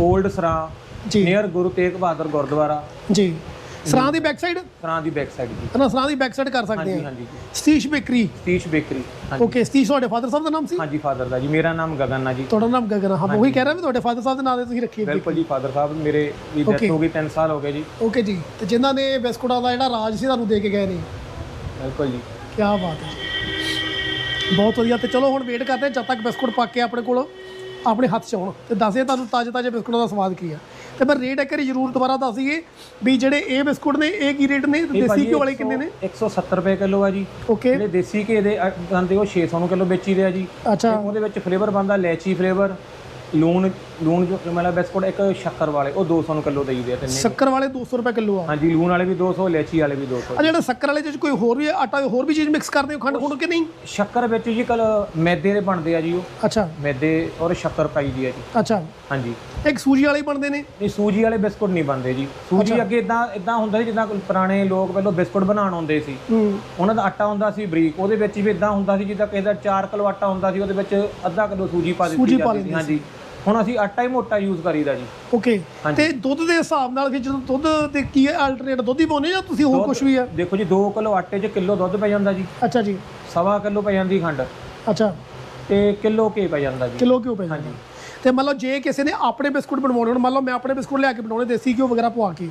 올ਡ ਸਰਾਂ ਜੀ। ਨੀਅਰ ਗੁਰੂ ਤੇਗ ਬਹਾਦਰ ਗੁਰਦੁਆਰਾ। ਜੀ। ਸਰਾਂ ਦੀ ਬੈਕ ਸਾਈਡ ਸਰਾਂ ਦੀ ਬੈਕ ਸਾਈਡ ਜੀ। ਨਾ ਸਰਾਂ ਦੀ ਬੈਕ ਸਾਈਡ ਕਰ ਸਕਦੇ ਆ। ਹਾਂਜੀ ਜੀ। Satish bakery. Satish bakery okay Satish ਤੁਹਾਡੇ ਫਾਦਰ ਸਾਹਿਬ ਦਾ ਨਾਮ ਸੀ? ਹਾਂਜੀ ਫਾਦਰ ਦਾ ਜੀ। ਮੇਰਾ ਨਾਮ ਗਗਨ ਆ ਜੀ। ਤੁਹਾਡਾ ਨਾਮ ਗਗਨ। ਹਾਂ ਉਹੀ ਕਹਿ ਰਿਹਾ ਵੀ ਤੁਹਾਡੇ ਫਾਦਰ ਸਾਹਿਬ ਦੇ ਨਾਂ ਤੇ ਤੁਸੀਂ ਰੱਖੀ ਹੈ ਬਿਲਕੁਲ ਜੀ ਫਾਦਰ ਸਾਹਿਬ ਮੇਰੇ ਵੀ ਡੈਥ. ਹੋ ਗਈ 3 ਸਾਲ ਹੋ ਗਏ ਜੀ। ਓਕੇ ਜੀ। ਤੇ ਜਿਨ੍ਹਾਂ ਨੇ ਬਿਸਕੁਟਾਂ ਦਾ ਜਿਹੜਾ ਰਾਜ ਸੀ ਤੁਹਾਨੂੰ ਦੇ ਕੇ ਗਏ ਨੇ। ਬਿਲਕੁਲ ਜੀ। ਕੀ ਬਾਤ ਹੈ। ਬਹੁਤ ਵਧੀਆ। ਤੇ ਚਲੋ ਹੁਣ ਵੇਟ ਕਰਦੇ ਹਾਂ ਜਦ ਤੱਕ ਬਿਸਕੁਟ ਪੱਕ ਕੇ ਆਪਣੇ ਕੋਲ ਆਪਣੇ ਹੱਥ 'ਚ ਆਉਣ ਤੇ ਦੱਸਦੇ ਤੁਹਾਨੂੰ ਤਾਜ਼ੇ ਤਾਜ਼ੇ ਬਿਸਕੁਟਾਂ ਦਾ ਸਵਾਦ ਕੀ ਆ। ਤੇ ਮੈਂ ਰੇਟ ਇੱਕ ਵਾਰੀ ਜ਼ਰੂਰ ਦੁਬਾਰਾ ਦੱਸ ਦਈਏ ਵੀ ਜਿਹੜੇ ਇਹ ਬਿਸਕੁਟ ਨੇ ਇਹ ਕੀ ਰੇਟ ਨੇ? ਤੇ ਦੇਸੀ ਘਿਓ ਵਾਲੇ ਕਿੰਨੇ ਨੇ? 170 ਰੁਪਏ ਕਿਲੋ ਆ ਜੀ। ਓਕੇ ਜਿਹੜੇ ਦੇਸੀ ਘੇ ਦੇ ਆਂਦੇ ਉਹ 600 ਨੂੰ ਕਿਲੋ ਵੇਚੀ ਦੇ ਆ ਜੀ। ਅੱਛਾ। ਉਹਦੇ ਵਿੱਚ ਫਲੇਵਰ ਬਣਦਾ ਲੈਚੀ ਫਲੇਵਰ ਲੂਣ ਲੂਣ ਜੋ ਮਤਲਬ ਬਿਸਕੁਟ ਇੱਕ ਸ਼ੱਕਰ ਵਾਲੇ ਉਹ 200 ਨੂੰ ਕਿਲੋ ਦੇਈਦੇ ਆ ਤਿੰਨੇ ਸ਼ੱਕਰ ਵਾਲੇ 200 ਰੁਪਏ ਕਿਲੋ ਆ? ਹਾਂਜੀ ਲੂਣ ਵਾਲੇ ਵੀ 200 ਲੈਚੀ ਵਾਲੇ ਵੀ 200 ਆ ਜਿਹੜੇ ਸ਼ੱਕਰ ਵਾਲੇ ਚ ਕੋਈ ਹੋਰ ਵੀ ਆਟਾ ਹੋਰ ਵੀ ਚੀਜ਼ ਮਿਕਸ ਕਰਦੇ ਹੋ ਖੰਡ ਖੁੰਡ ਕਿ ਨਹੀਂ? ਸ਼ੱਕਰ ਵਿੱਚ ਜੀ ਕਲ ਮੈਦੇ ਦੇ ਬਣਦੇ ਆ ਜੀ ਉਹ। ਅੱਛਾ। ਮੈਦੇ ਔਰ ਸ਼ੱਕਰ ਪਾਈ ਦੀ ਆ ਜੀ। ਅੱਛਾ। ਹਾਂਜੀ। ਇੱਕ ਸੂਜੀ ਵਾਲੇ ਬਣਦੇ ਨੇ? ਇਹ ਸੂਜੀ ਵਾਲੇ ਬਿਸਕੁਟ ਨਹੀਂ ਬਣਦੇ ਜੀ। ਸੂਜੀ ਅੱਗੇ ਇਦਾਂ ਇਦਾਂ ਹੁੰਦਾ ਸੀ ਜਿੱਦਾਂ ਪੁਰਾਣੇ ਲੋਕ ਪਹਿਲਾਂ ਬਿਸਕੁਟ ਬਣਾਉਣ ਆਉਂਦੇ ਸੀ। ਉਹਨਾਂ ਦਾ ਆਟਾ ਹੁੰਦਾ ਸੀ ਬਰੀਕ ਉਹਦੇ ਵਿੱਚ ਵੀ ਇਦਾਂ ਹੁੰਦਾ ਸੀ ਜਿੱਦਾਂ ਕਿਸੇ ਦਾ 4 ਕਿਲੋ ਆਟਾ ਹੁੰਦਾ ਸੀ ਉਹਦੇ ਵਿੱਚ ਅੱਧਾ ਕਿਲੋ ਸੂਜੀ ਪਾ ਦਿੱਤੀ ਜਾਂਦੀ ਸੀ। ਹਾਂਜੀ। ਹੁਣ ਅਸੀਂ ਆਟਾ ਹੀ ਮੋਟਾ ਯੂਜ਼ ਕਰੀਦਾ ਜੀ। ਓਕੇ ਤੇ ਦੁੱਧ ਦੇ ਹਿਸਾਬ ਨਾਲ ਫਿਰ ਜਦੋਂ ਦੁੱਧ ਤੇ ਕੀ ਹੈ ਆਲਟਰਨੇਟ ਦੁੱਧ ਹੀ ਪਾਉਂਦੇ ਜਾਂ ਤੁਸੀਂ ਹੋਰ ਕੁਝ ਵੀ ਆ ਦੇਖੋ ਜੀ 2 ਕਿਲੋ ਆਟੇ 'ਚ ਕਿਲੋ ਦੁੱਧ ਪੈ ਜਾਂਦਾ ਜੀ। ਅੱਛਾ ਜੀ। ਸਵਾ ਕਿਲੋ ਪੈ ਜਾਂਦੀ ਖੰਡ। ਅੱਛਾ। ਤੇ ਕਿਲੋ ਘੇ ਪੈ ਜਾਂਦਾ ਜੀ। ਕਿਲੋ ਕਿਉਂ ਪੈ ਜਾਂਦਾ? ਤੇ ਮੰਨ ਲਓ ਜੇ ਕਿਸੇ ਨੇ ਆਪਣੇ ਬਿਸਕੁਟ ਬਣਵਾਉਣੇ ਹੋਣ ਮੰਨ ਲਓ ਮੈਂ ਆਪਣੇ ਬਿਸਕੁਟ ਲਿਆ ਕੇ ਬਣਾਉਣੇ ਦੇਸੀ ਘਿਓ ਵਗੈਰਾ ਪਵਾ ਕੇ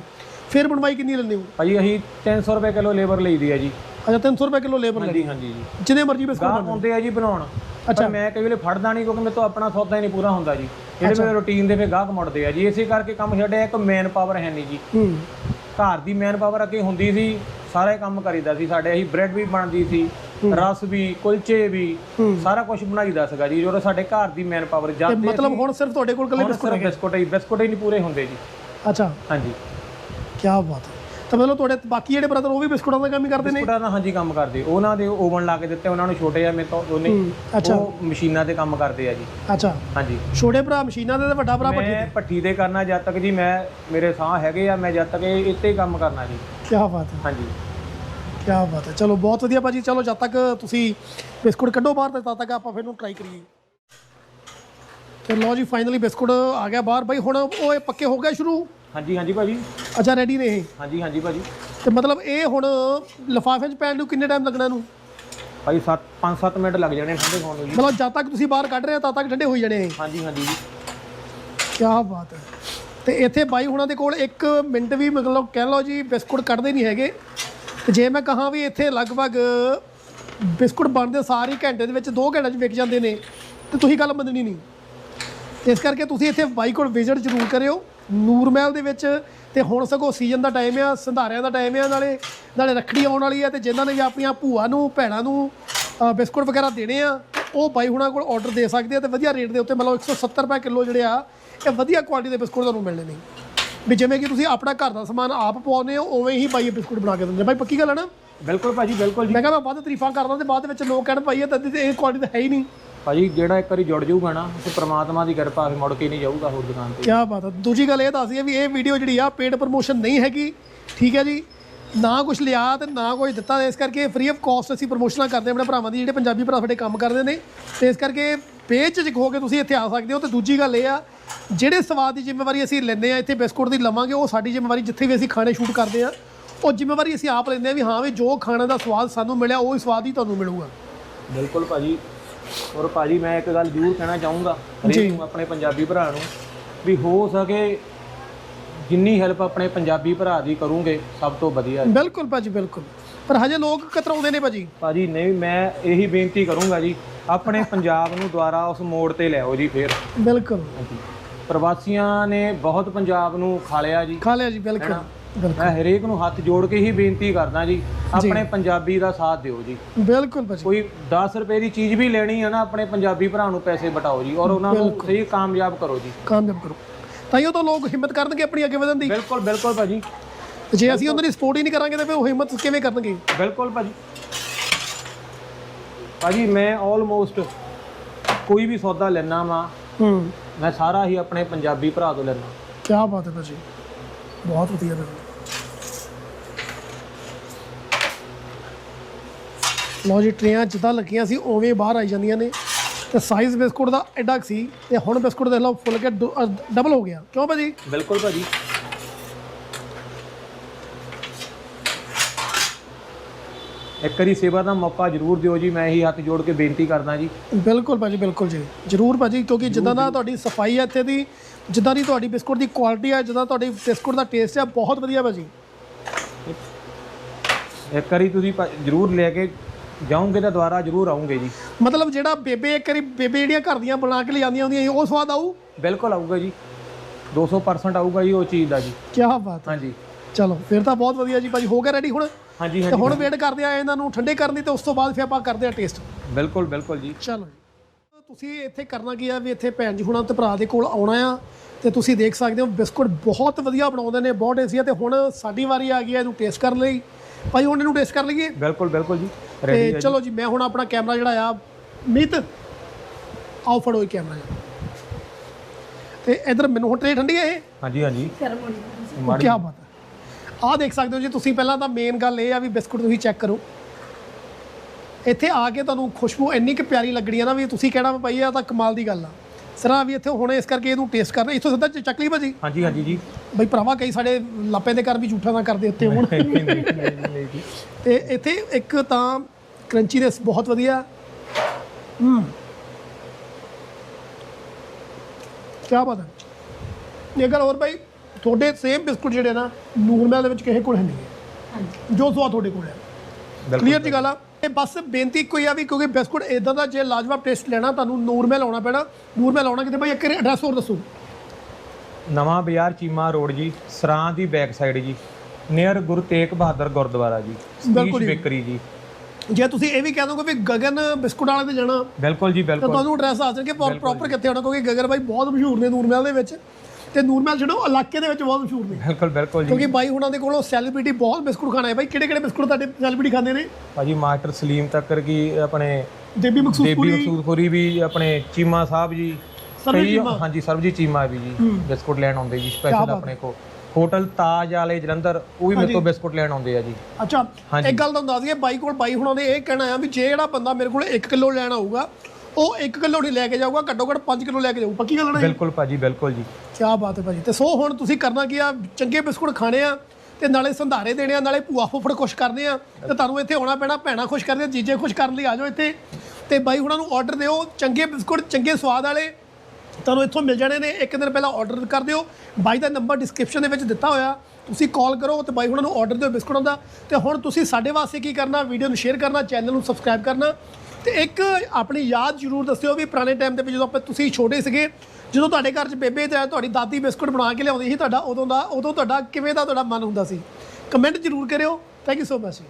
ਫਿਰ ਬਣਵਾਈ ਕਿੰਨੀ ਲੈਂਦੇ ਹੋ? ਭਾਜੀ ਅਸੀਂ 300 ਰੁਪਏ ਕਿਲੋ ਲੇਬਰ ਲਈਦੀ ਹੈ ਜੀ। ਅੱਛਾ 300 ਰੁਪਏ ਕਿਲੋ ਲੇਬਰ ਲੈ ਹਾਂਜੀ ਹਾਂਜੀ। ਜੀ ਜਿੰਨੇ ਮਰਜ਼ੀ ਬਿਸਕੁਟ ਹੁੰਦੇ ਆ ਜੀ ਬਣਾਉਣ। ਅੱਛਾ। ਮੈਂ ਕਈ ਵੇਲੇ ਫੜਦਾ ਨਹੀਂ ਕਿਉਂਕਿ ਮੇਰੇ ਤੋਂ ਆਪਣਾ ਸੌਦਾ ਹੀ ਨਹੀਂ ਪੂਰਾ ਹੁੰਦਾ ਜੀ। ਜਿਹੜੇ ਮੇਰੇ ਰੁਟੀਨ ਦੇ ਫੇ ਗਾਹਕ ਮੁੜਦੇ ਆ ਜੀ। ਇਸੇ ਕਰਕੇ ਕੰਮ ਛੱਡਿਆ ਇੱਕ ਮੈਨ ਪਾਵਰ ਹੈ ਨਹੀਂ ਜੀ। ਹੂੰ। ਘਰ ਦੀ ਮੈਨ ਪਾਵਰ ਅੱਗੇ ਹੁੰਦੀ ਸੀ ਸਾਰੇ ਕੰਮ ਕਰੀਦਾ ਸੀ ਸਾਡੇ। ਅਸੀਂ ਬ੍ਰੈਡ ਵੀ ਬਣਦੀ ਸੀ ਰਸ ਵੀ ਕੁਲਚੇ ਵੀ ਸਾਰਾ ਕੁਝ ਬਣਾਈਦਾ ਸੀਗਾ ਜੀ ਜਦੋਂ ਸਾਡੇ ਘਰ ਦੀ ਮੈਨ ਪਾਵਰ ਜਾਂਦੇ ਮਤਲਬ ਹੁਣ ਸਿਰਫ ਤੁਹਾਡੇ ਕੋਲ ਕੱਲੇ ਬਿਸਕੁਟ ਹੀ ਬਿਸਕੁਟ ਹੀ ਨਹੀਂ ਪੂਰੇ ਹੁੰਦੇ ਜੀ। ਅੱਛਾ। ਹਾਂਜੀ। ਕੀ ਬਾਤ ਹੈ। ਤਾਂ ਮਤਲਬ ਤੁਹਾਡੇ ਬਾਕੀ ਜਿਹੜੇ ਬ੍ਰਦਰ ਉਹ ਵੀ ਬਿਸਕੁਟਾਂ ਦਾ ਕੰਮ ਹੀ ਕਰਦੇ ਨੇ। ਬਿਸਕੁਟਾਂ ਦਾ ਹਾਂਜੀ ਕੰਮ ਕਰਦੇ। ਉਹਨਾਂ ਦੇ ਓਵਨ ਲਾ ਕੇ ਦਿੱਤੇ ਉਹਨਾਂ ਨੂੰ ਛੋਟੇ ਆ ਮੇਰੇ ਤੋਂ ਦੋਨੇ ਅੱਛਾ। ਉਹ ਮਸ਼ੀਨਾਂ ਤੇ ਕੰਮ ਕਰਦੇ ਆ ਜੀ। ਅੱਛਾ। ਹਾਂਜੀ। ਛੋਟੇ ਭਰਾ ਮਸ਼ੀਨਾਂ ਦੇ ਤੇ ਵੱਡਾ ਭਰਾ ਭੱਠੀ ਮੈਂ ਭੱਠੀ ਤੇ ਕਰਨਾ ਜਦ ਤੱਕ ਜੀ ਮੈਂ ਮੇਰੇ ਸਾਹ ਹੈਗੇ ਆ ਮੈਂ ਜਦ ਤੱਕ ਇੱਥੇ ਹੀ ਕੰਮ ਕਰਨਾ ਜੀ। ਕੀ ਬਾਤ ਹੈ। ਹਾਂਜੀ। ਕੀ ਬਾਤ ਹੈ। ਚਲੋ ਬਹੁਤ ਵਧੀਆ ਭਾਜੀ। ਚਲੋ ਜਦ ਤੱਕ ਤੁਸੀਂ ਬਿਸਕੁਟ ਕੱਢੋ ਬਾਹਰ ਤੇ ਤਦ ਤੱਕ ਆਪਾਂ ਫਿਰ ਨੂੰ ਟਰਾਈ ਕਰੀਏ। ਤੇ ਲਓ ਜੀ ਫਾਈਨਲੀ ਬਿਸਕੁਟ ਆ ਗਿਆ ਬਾਹਰ। ਬਾਈ ਹੁਣ ਉਹ ਪੱਕੇ ਹੋ ਗਏ ਸ਼ੁਰੂ? ਹਾਂਜੀ ਹਾਂਜੀ ਭਾਜੀ। ਅੱਛਾ ਰੈਡੀ ਨੇ ਇਹ? ਹਾਂਜੀ ਹਾਂਜੀ ਭਾਜੀ। ਤੇ ਮਤਲਬ ਇਹ ਹੁਣ ਲਿਫਾਫੇ 'ਚ ਪੈਣ ਨੂੰ ਕਿੰਨੇ ਟਾਈਮ ਲੱਗਣਾ ਇਹਨੂੰ? ਭਾਜੀ 7 5-7 ਮਿੰਟ ਲੱਗ ਜਾਣੇ ਠੰਡੇ ਹੋਣ ਨੂੰ ਜੀ। ਮਤਲਬ ਜਦ ਤੱਕ ਤੁਸੀਂ ਬਾਹਰ ਕੱਢ ਰਹੇ ਹੋ ਤਦ ਤੱਕ ਠੰਡੇ ਹੋਈ ਜਾਣੇ ਇਹ? ਹਾਂਜੀ ਹਾਂਜੀ ਜੀ। ਕੀ ਬਾਤ ਹੈ। ਤੇ ਇੱਥੇ ਬਾਈ ਹੁਣਾਂ ਦੇ ਕੋਲ 1 ਮਿੰਟ ਵੀ ਮਤਲਬ ਕਹਿ ਲਓ ਜੀ ਬਿਸਕੁਟ ਕੱਢਦੇ ਨਹੀਂ ਹੈਗੇ। ਤੇ ਜੇ ਮੈਂ ਕਹਾਂ ਵੀ ਇੱਥੇ ਲਗਭਗ ਬਿਸਕੁਟ ਬਣਦੇ ਸਾਰੇ ਘੰਟੇ ਦੇ ਵਿੱਚ 2 ਘੰਟੇ 'ਚ ਵਿਕ ਜਾਂਦੇ ਨੇ। ਤੇ ਤੁਸੀਂ ਗੱਲ ਮੰਨਣੀ ਨਹੀਂ। ਇਸ ਕਰਕੇ ਤੁਸੀਂ ਇੱਥੇ ਬਾਈ ਕੋਲ ਵਿਜ਼ਿਟ ਜ਼ਰੂਰ ਕਰਿਓ। ਨੂਰਮਹਿਲ ਦੇ ਵਿੱਚ ਤੇ ਹੁਣ ਸਗੋਂ ਸੀਜ਼ਨ ਦਾ ਟਾਈਮ ਆ ਸੰਧਾਰਿਆਂ ਦਾ ਟਾਈਮ ਆ ਨਾਲੇ ਨਾਲੇ ਰੱਖੜੀ ਆਉਣ ਵਾਲੀ ਆ ਤੇ ਜਿਨ੍ਹਾਂ ਨੇ ਵੀ ਆਪਣੀਆਂ ਭੂਆ ਨੂੰ ਭੈਣਾਂ ਨੂੰ ਬਿਸਕੁਟ ਵਗੈਰਾ ਦੇਣੇ ਆ ਉਹ ਬਾਈ ਹੁਣਾਂ ਕੋਲ ਆਰਡਰ ਦੇ ਸਕਦੇ ਆ ਤੇ ਵਧੀਆ ਰੇਟ ਦੇ ਉੱਤੇ ਮਤਲਬ 170 ਰੁਪਏ ਕਿਲੋ ਜਿਹੜੇ ਆ ਇਹ ਵਧੀਆ ਕੁਆਲਿਟੀ ਦੇ ਬਿਸਕੁਟ ਤੁਹਾਨੂੰ ਮਿਲਣੇ ਨੇ। ਵੀ ਜਿਵੇਂ ਕਿ ਤੁਸੀਂ ਆਪਣਾ ਘਰ ਦਾ ਸਮਾਨ ਆਪ ਪਵਾਉਂਦੇ ਹੋ ਉਵੇਂ ਹੀ ਬਾਈ ਬਿਸਕੁਟ ਬਣਾ ਕੇ ਦਿੰਦੇ। ਬਾਈ ਪੱਕੀ ਗੱਲ ਹੈ ਨਾ? ਬਿਲਕੁਲ ਭਾਜੀ ਬਿਲਕੁਲ ਜੀ। ਮੈਂ ਕਹਿੰਦਾ ਵੱਧ ਤਾਰੀਫਾਂ ਕਰਦਾ ਤੇ ਬਾਅਦ ਵਿੱਚ ਲੋਕ ਕਹਿਣ ਭਾਈ ਇਹ ਤਾਂ ਇਹ ਕੁਆਲਿਟੀ ਤਾਂ ਹੈ ਹੀ ਨਹੀਂ। ਭਾਜੀ ਜਿਹੜਾ ਇੱਕ ਵਾਰੀ ਜੁੜ ਜਾਊਗਾ ਨਾ ਤੇ ਪ੍ਰਮਾਤਮਾ ਦੀ ਕਿਰਪਾ ਫਿਰ ਮੁੜ ਕੇ ਨਹੀਂ ਜਾਊਗਾ ਹੋਰ ਦੁਕਾਨ ਤੇ। ਕੀ ਬਾਤ ਹੈ ਦੂਜੀ ਗੱਲ ਇਹ ਦੱਸਦੀ ਹੈ ਵੀ ਇਹ ਵੀਡੀਓ ਜਿਹੜੀ ਆ ਪੇਡ ਪ੍ਰੋਮੋਸ਼ਨ ਨਹੀਂ ਹੈਗੀ। ਠੀਕ ਹੈ ਜੀ? ਨਾ ਕੁਝ ਲਿਆ ਤੇ ਨਾ ਕੁਝ ਦਿੱਤਾ ਇਸ ਕਰਕੇ ਫ੍ਰੀ ਆਫ ਕਾਸਟ ਅਸੀਂ ਪ੍ਰੋਮੋਸ਼ਨਾਂ ਕਰਦੇ ਆਪਣੇ ਭਰਾਵਾਂ ਦੀ ਜਿਹੜੇ ਪੰਜਾਬੀ ਭਰਾ ਸਾਡੇ ਕੰਮ ਕਰਦੇ ਨੇ। ਤੇ ਇਸ ਕਰਕੇ ਪੇਜ ਹੋ ਕੇ ਤੁਸੀਂ ਇੱਥੇ ਆ ਸਕਦੇ ਹੋ। ਤੇ ਦੂਜੀ ਗੱਲ ਇਹ ਆ ਜਿਹੜੇ ਸਵਾਦ ਦੀ ਜ਼ਿੰਮੇਵਾਰੀ ਅਸੀਂ ਲੈਂਦੇ ਆ ਇੱਥੇ ਬਿਸਕੁਟ ਦੀ ਲਵਾਂਗੇ ਉਹ ਸਾਡੀ ਜ਼ਿੰਮੇਵਾਰੀ ਜਿੱਥੇ ਵੀ ਅਸੀਂ ਖਾਣੇ ਸ਼ੂਟ ਕਰਦੇ ਆ ਉਹ ਜ਼ਿੰਮੇਵਾਰੀ ਅਸੀਂ ਆਪ ਲੈਂਦੇ ਆ ਵੀ ਹਾਂ ਵੀ ਜੋ ਖਾਣੇ ਦਾ ਸਵਾਦ ਸਾਨੂੰ ਮਿਲਿਆ ਉਹ ਹੀ ਸਵਾਦ ਹੀ ਤੁਹਾਨੂੰ ਮਿਲੂਗਾ। ਬਿਲਕੁਲ ਭਾਜੀ ਔਰ ਭਾਜੀ ਮੈਂ ਇੱਕ ਗੱਲ ਜ਼ਰੂਰ ਕਹਿਣਾ ਚਾਹੂੰਗਾ ਹਰੇਕ ਨੂੰ ਆਪਣੇ ਪੰਜਾਬੀ ਭਰਾ ਨੂੰ ਵੀ ਹੋ ਸਕੇ ਜਿੰਨੀ ਹੈਲਪ ਆਪਣੇ ਪੰਜਾਬੀ ਭਰਾ ਦੀ ਕਰੂੰਗੇ ਸਭ ਤੋਂ ਵਧੀਆ ਹੈ। ਬਿਲਕੁਲ ਭਾਜੀ ਬਿਲਕੁਲ। ਪਰ ਹਜੇ ਲੋਕ ਕਤਰਾਉਂਦੇ ਨੇ ਭਾਜੀ। ਭਾਜੀ ਨਹੀਂ ਮੈਂ ਇਹੀ ਬੇਨਤੀ ਕਰੂੰਗਾ ਜੀ ਆਪਣੇ ਪੰਜਾਬ ਨੂੰ ਦੁਆਰਾ ਉਸ ਮੋੜ ਤੇ ਲਿਆਓ ਜੀ ਫੇਰ। ਬਿਲਕੁਲ। ਪ੍ਰਵਾਸੀਆਂ ਨੇ ਬਹੁਤ ਪੰਜਾਬ ਨੂੰ ਖਾ ਲਿਆ ਜੀ। ਖਾ ਲਿਆ ਜੀ ਬਿਲਕੁਲ ਬਿਲਕੁਲ। ਮੈਂ ਹਰੇਕ ਨੂੰ ਹੱਥ ਜੋੜ ਕੇ ਹੀ ਬੇਨਤੀ ਕਰਦਾ ਜੀ ਆਪਣੇ ਪੰਜਾਬੀ ਦਾ ਸਾਥ ਦਿਓ ਜੀ। ਬਿਲਕੁਲ ਭਾਜੀ। ਕੋਈ 10 ਰੁਪਏ ਦੀ ਚੀਜ਼ ਵੀ ਲੈਣੀ ਹੈ ਨਾ ਆਪਣੇ ਪੰਜਾਬੀ ਭਰਾ ਨੂੰ ਪੈਸੇ ਬਟਾਓ ਜੀ ਔਰ ਉਹਨਾਂ ਨੂੰ ਸਹੀ ਕਾਮਯਾਬ ਕਰੋ ਜੀ। ਕਾਮਯਾਬ ਕਰੋ। ਤਾਂ ਲੋਕ ਹਿੰਮਤ ਕਰਨਗੇ ਆਪਣੀ ਅੱਗੇ ਵਧਣ ਦੀ। ਬਿਲਕੁਲ ਬਿਲਕੁਲ ਭਾਜੀ। ਜੇ ਅਸੀਂ ਉਹਨਾਂ ਦੀ ਸਪੋਰਟ ਹੀ ਨਹੀਂ ਕਰਾਂਗੇ ਤਾਂ ਫਿਰ ਉਹ ਹਿੰਮਤ ਕਿਵੇਂ ਕਰਨਗੇ? ਬਿਲਕੁਲ ਭਾਜੀ। ਭਾਜੀ ਮੈਂ ਆਲਮੋਸਟ ਕੋਈ ਵੀ ਸੌਦਾ ਲੈਣਾ ਵਾ ਹੂੰ। ਮੈਂ ਸਾਰਾ ਹੀ ਆਪਣੇ ਪੰਜਾਬੀ ਭਰਾ ਤੋਂ ਲੈਣਾ ਕੀ ਬਾਤ ਹੈ ਭਾਜੀ। ਬਹੁਤ ਵਧੀਆ ਭਾਜੀ। ਲਓ ਜੀ ਟਰੇਆਂ ਜਿੱਦਾਂ ਲੱਗੀਆਂ ਸੀ ਉਵੇਂ ਬਾਹਰ ਆਈ ਜਾਂਦੀਆਂ ਨੇ। ਤੇ ਸਾਈਜ਼ ਬਿਸਕੁਟ ਦਾ ਐਡਾ ਸੀ ਤੇ ਹੁਣ ਬਿਸਕੁਟ ਦੇਖ ਲਓ ਫੁੱਲ ਕੇ ਡਬਲ ਹੋ ਗਿਆ। ਕਿਉਂ ਭਾਜੀ? ਬਿਲਕੁਲ ਭਾਜੀ। ਇੱਕ ਵਾਰੀ ਸੇਵਾ ਦਾ ਮੌਕਾ ਜ਼ਰੂਰ ਦਿਓ ਜੀ ਮੈਂ ਇਹੀ ਹੱਥ ਜੋੜ ਕੇ ਬੇਨਤੀ ਕਰਦਾ ਜੀ। ਬਿਲਕੁਲ ਭਾਜੀ ਬਿਲਕੁਲ ਜੀ। ਜਰੂਰ ਭਾਜੀ ਕਿਉਂਕਿ ਜਿੱਦਾਂ ਦਾ ਤੁਹਾਡੀ ਸਫ਼ਾਈ ਹੈ ਇੱਥੇ ਦੀ ਜਿੱਦਾਂ ਦੀ ਤੁਹਾਡੀ ਬਿਸਕੁਟ ਦੀ ਕੁਆਲਿਟੀ ਹੈ ਜਿੱਦਾਂ ਤੁਹਾਡੀ ਬਿਸਕੁਟ ਦਾ ਟੇਸਟ ਹੈ ਬਹੁਤ ਵਧੀਆ ਭਾਜੀ। ਇੱਕ ਵਾਰੀ ਤੁਸੀਂ ਜ਼ਰੂਰ ਲੈ ਕੇ ਜਾਓਗੇ ਤਾਂ ਦੁਬਾਰਾ ਜ਼ਰੂਰ ਆਉਂਗੇ ਜੀ। ਮਤਲਬ ਜਿਹੜਾ ਬੇਬੇ ਇੱਕ ਵਾਰੀ ਬੇਬੇ ਜਿਹੜੀਆਂ ਘਰ ਦੀਆਂ ਬਣਾ ਕੇ ਲਿਆਉਂਦੀਆਂ ਹੁੰਦੀਆਂ ਸੀ, ਉਹ ਸਵਾਦ ਆਊ? ਬਿਲਕੁਲ ਆਊਗਾ ਜੀ। 200% ਆਊਗਾ ਜੀ ਉਹ ਚੀਜ਼ ਦਾ ਜੀ। ਕੀ ਬਾਤ ਹੈ। ਹਾਂਜੀ। ਚਲੋ ਫਿਰ ਤਾਂ ਬਹੁਤ ਵਧੀਆ ਜੀ। ਭਾਜੀ ਹੋ ਗਿਆ ਰੈਡੀ ਹੁਣ? ਹਾਂਜੀ ਤੇ ਹਾਂਜੀ ਹੁਣ ਵੇਟ ਕਰਦੇ ਆ ਇਹਨਾਂ ਨੂੰ ਠੰਡੇ ਕਰਨ ਦੀ ਤੇ ਉਸ ਤੋਂ ਬਾਅਦ ਫਿਰ ਆਪਾਂ ਕਰਦੇ ਆ ਟੇਸਟ ਬਿਲਕੁਲ ਬਿਲਕੁਲ ਜੀ। ਚਲੋ ਜੀ। ਤੁਸੀਂ ਇੱਥੇ ਕਰਨਾ ਕੀ ਆ ਵੀ ਇੱਥੇ ਭੈਣ ਜੀ ਹੁਣਾਂ ਤੇ ਭਰਾ ਦੇ ਕੋਲ ਆਉਣਾ ਆ ਤੇ ਤੁਸੀਂ ਦੇਖ ਸਕਦੇ ਹੋ ਬਿਸਕੁਟ ਬਹੁਤ ਵਧੀਆ ਬਣਾਉਂਦੇ ਨੇ ਬਹੁਤ ਟੇਸਟੀ ਆ ਤੇ ਹੁਣ ਸਾਡੀ ਵਾਰੀ ਆ ਗਈ ਹੈ ਇਹਨੂੰ ਟੇਸਟ ਕਰਨ ਲਈ। ਭਾਈ ਹੁਣ ਇਹਨੂੰ ਟੇਸਟ ਕਰ ਲਈਏ? ਬਿਲਕੁਲ ਬਿਲਕੁਲ ਜੀ। ਰੈਡੀ ਤੇ ਚਲੋ ਜੀ ਮੈਂ ਹੁਣ ਆਪਣਾ ਕੈਮਰਾ ਜਿਹੜਾ ਆ ਮਿਤ ਆਓ ਫੜੋ ਇਹ ਕੈਮਰਾ ਜੀ ਤੇ ਇਧਰ ਮੈਨੂੰ ਹੁਣ ਟਰੇ ਠੰਡੀ ਹੈ ਇਹ? ਹਾਂਜੀ ਹਾਂਜੀ। ਕੀ ਬਾਤ ਹੈ। ਆਹ ਦੇਖ ਸਕਦੇ ਹੋ ਜੀ ਤੁਸੀਂ ਪਹਿਲਾਂ ਤਾਂ ਮੇਨ ਗੱਲ ਇਹ ਆ ਵੀ ਬਿਸਕੁਟ ਤੁਸੀਂ ਚੈੱਕ ਕਰੋ। ਇੱਥੇ ਆ ਕੇ ਤੁਹਾਨੂੰ ਖੁਸ਼ਬੂ ਇੰਨੀ ਕਿ ਪਿਆਰੀ ਲੱਗਣੀ ਆ ਨਾ ਵੀ ਤੁਸੀਂ ਕਹਿਣਾ ਵੀ ਭਾਈ ਇਹ ਤਾਂ ਕਮਾਲ ਦੀ ਗੱਲ ਆ। ਸਰਾ ਵੀ ਇੱਥੇ ਹੁਣ ਇਸ ਕਰਕੇ ਇਹਨੂੰ ਟੇਸਟ ਕਰਨਾ। ਇੱਥੋਂ ਸਿੱਧਾ ਚ- ਚੱਕ ਲਈ ਭਾਜੀ। ਹਾਂਜੀ ਹਾਂਜੀ ਜੀ। ਬਈ ਭਰਾਵਾ ਕਈ ਸਾਡੇ ਲਾਪੇ ਦੇ ਘਰ ਵੀ ਝੂਠਾ ਨਾ ਕਰਦੇ ਉੱਤੇ ਹੁਣ। ਤੇ ਇੱਥੇ ਇੱਕ ਤਾਂ ਕਰੰਚੀ ਦੇ ਬਹੁਤ ਵਧੀਆ। ਹੂੰ। ਕੀ ਬਾਤ ਹੈ। ਇਹ ਗੱਲ ਹੋਰ ਭਾਈ ਤੁਹਾਡੇ ਸੇਮ ਬਿਸਕੁਟ ਜਿਹੜੇ ਨਾ ਨੂਰਮਹਿਲ ਦੇ ਵਿੱਚ ਕਿਸੇ ਕੋਲ ਹੈ ਨਹੀਂ। ਹੈ ਹਾਂਜੀ। ਜੋ ਸਵਾਦ ਤੁਹਾਡੇ ਕੋਲ ਹੈ। ਬਿਲਕੁਲ ਕਲੀਅਰ ਜੀ ਗੱਲ ਆ। ਇਹ ਬਸ ਬੇਨਤੀ ਕੋਈ ਆ ਵੀ ਕਿਉਂਕਿ ਬਿਸਕੁਟ ਇਦਾਂ ਦਾ ਜੇ ਲਾਜਵਾਬ ਟੇਸਟ ਲੈਣਾ ਤੁਹਾਨੂੰ ਨੂਰਮਹਿਲ ਆਉਣਾ ਪੈਣਾ। ਨੂਰਮਹਿਲ ਆਉਣਾ ਕਿਤੇ ਭਾਈ ਇੱਕ ਐਡਰੈਸ ਹੋਰ ਦੱਸੋ। ਨਵਾਂ ਬਾਜ਼ਾਰ ਚੀਮਾ ਰੋਡ ਜੀ ਸਰਾਂ ਦੀ ਬੈਕ ਸਾਈਡ ਜੀ ਨੀਅਰ ਗੁਰੂ ਤੇਗ ਬਹਾਦਰ ਗੁਰਦੁਆਰਾ ਜੀ ਬਿਲਕੁਲ ਜੀ। ਬੇਕਰੀ ਜੀ। ਜੇ ਤੁਸੀਂ ਇਹ ਵੀ ਕਹਿ ਦੋਗੇ ਵੀ ਗਗਨ ਬਿਸਕੁਟ ਵਾਲੇ ਤੇ ਜਾਣਾ ਬਿਲਕੁਲ ਜੀ ਤਾਂ ਬਿਲਕੁਲ। ਤੁਹਾਨੂੰ ਐਡਰੈਸ ਦੱਸ ਦੇਣਗੇ ਪ੍ਰੋਪਰ ਕਿੱਥੇ ਆਉਣਾ ਕਿਉਂਕਿ ਗਗਨ ਭਾਈ ਬਹੁਤ ਮਸ਼ਹੂਰ ਨੇ ਨੂਰਮਹਿਲ ਦੇ ਵਿੱਚ। ਤੇ ਨੂਰਮਹਿਲ ਜਿਹੜਾ ਇਲਾਕੇ ਦੇ ਵਿੱਚ ਬਹੁਤ ਮਸ਼ਹੂਰ ਨੇ। ਬਿਲਕੁਲ ਬਿਲਕੁਲ ਜੀ। ਕਿਉਂਕਿ ਬਾਈ ਹੁਣਾਂ ਦੇ ਕੋਲੋਂ ਸੈਲੀਬ੍ਰਿਟੀ ਬਹੁਤ ਬਿਸਕੁਟ ਖਾਣਾ ਹੈ ਬਾਈ। ਕਿਹੜੇ ਕਿਹੜੇ ਬਿਸਕੁਟ ਤੁਹਾਡੇ ਸੈਲੀਬ੍ਰਿਟੀ ਖਾਂਦੇ ਨੇ? ਭਾਜੀ ਮਾਸਟਰ ਸਲੀਮ ਤੱਕਰ ਕੀ ਆਪਣੇ ਦੇਬੀ ਮਕਸੂਦ ਦੇਬੀ ਪੂਰੀ ਮਕਸੂਦਪੁਰੀ ਵੀ ਆਪਣੇ ਚੀਮਾ ਸਾਹਿਬ ਜੀ। ਸਰਬਜੀਤ ਕਈ- ਚੀਮਾ। ਹਾਂਜੀ ਸਰਬਜੀਤ ਚੀਮਾ ਵੀ ਜੀ ਬਿਸਕੁਟ ਲੈਣ ਆਉਂਦੇ ਜੀ ਸਪੈਸ਼ਲ ਬਾਤ ਆਪਣੇ ਕੋ ਹੋਟਲ ਤਾਜ ਵਾਲੇ ਜਲੰਧਰ ਉਹ ਵੀ ਮੇਰੇ ਤੋਂ ਬਿਸਕੁਟ ਲੈਣ ਆਉਂਦੇ ਆ ਜੀ। ਅੱਛਾ ਹਾਂਜੀ। ਇੱਕ ਗੱਲ ਤੁਹਾਨੂੰ ਦੱਸ ਦਈਏ ਬਾਈ ਕੋਲ ਬਾਈ ਹੁਣਾਂ ਨੇ ਇਹ ਕਹਿਣਾ ਆ ਵੀ ਜੇ ਜਿਹੜਾ ਬੰਦਾ ਮੇਰੇ ਕੋਲ 1 ਕਿਲੋ ਲੈਣ ਆਊਗਾ ਉਹ 1 ਕਿਲੋ ਨਹੀਂ ਲੈ ਕੇ ਜਾਊਗਾ ਘੱਟੋ ਘੱਟ 5 ਕਿਲੋ ਲੈ ਕੇ ਜਾਊ। ਪੱਕੀ ਗੱਲ ਹੈ ਬਿਲਕੁਲ ਭਾਜੀ ਬਿਲਕੁਲ ਜੀ। ਕੀ ਬਾਤ ਹੈ ਭਾਜੀ। ਤੇ ਸੋ ਹੁਣ ਤੁਸੀਂ ਕਰਨਾ ਕੀ ਆ ਚੰਗੇ ਬਿਸਕੁਟ ਖਾਣੇ ਆ ਤੇ ਨਾਲੇ ਸੰਧਾਰੇ ਦੇਣੇ ਆ ਨਾਲੇ ਭੂਆ ਫੁੱਫੜ ਖੁਸ਼ ਕਰਨੇ ਆ ਤੇ ਤੁਹਾਨੂੰ ਇੱਥੇ ਆਉਣਾ ਪੈਣਾ ਭੈਣਾ ਖੁਸ਼ ਕਰਦੇ ਜੀਜੇ ਖੁਸ਼ ਕਰਨ ਲਈ ਆ ਜਾਓ ਇੱਥੇ। ਤੇ ਬਾਈ ਹੁਣਾਂ ਨੂੰ ਆਰਡਰ ਦਿਓ ਚੰਗੇ ਬਿਸਕੁਟ ਚੰਗੇ ਸਵਾਦ ਵਾਲੇ ਤੁਹਾਨੂੰ ਇੱਥੋਂ ਮਿਲ ਜਾਣੇ ਨੇ। ਇੱਕ ਦਿਨ ਪਹਿਲਾਂ ਆਰਡਰ ਕਰ ਦਿਓ। ਬਾਈ ਦਾ ਨੰਬਰ ਡਿਸਕ੍ਰਿਪਸ਼ਨ ਦੇ ਵਿੱਚ ਦਿੱਤਾ ਹੋਇਆ। ਤੁਸੀਂ ਕਾਲ ਕਰੋ ਤੇ ਬਾਈ ਹੁਣਾਂ ਨੂੰ ਆਰਡਰ ਦਿਓ ਬਿਸਕੁਟਾਂ ਦਾ ਤੇ ਹੁਣ ਤੁਸੀਂ ਸਾਡੇ ਵਾਸਤੇ ਕੀ ਕਰਨਾ ਵੀਡੀਓ ਨੂੰ ਸ਼ੇਅਰ ਕਰਨਾ ਚੈਨਲ ਨੂੰ ਸਬਸਕ੍ਰਾਈਬ ਕਰਨਾ। ਤੇ ਇੱਕ ਆਪਣੀ ਯਾਦ ਜ਼ਰੂਰ ਦੱਸਿਓ ਵੀ ਪੁਰਾਣੇ ਟਾਈਮ ਦੇ ਵਿੱਚ ਜਦੋਂ ਆਪਾਂ ਤੁਸੀਂ ਛੋਟੇ ਸੀਗੇ, ਜਦੋਂ ਤੁਹਾਡੇ ਘਰ 'ਚ ਬੇਬੇ ਤੇ ਤੁਹਾਡੀ ਦਾਦੀ ਬਿਸਕੁਟ ਬਣਾ ਕੇ ਲਿਆਉਂਦੀ ਸੀ ਤੁਹਾਡਾ, ਉਦੋਂ ਦਾ, ਉਦੋਂ ਤੁਹਾਡਾ ਕਿਵੇਂ ਦਾ ਤੁਹਾਡਾ ਮਨ ਹੁੰਦਾ ਸੀ? ਕਮੈਂਟ ਜ਼ਰੂਰ ਕਰਿਓ। Thank you so much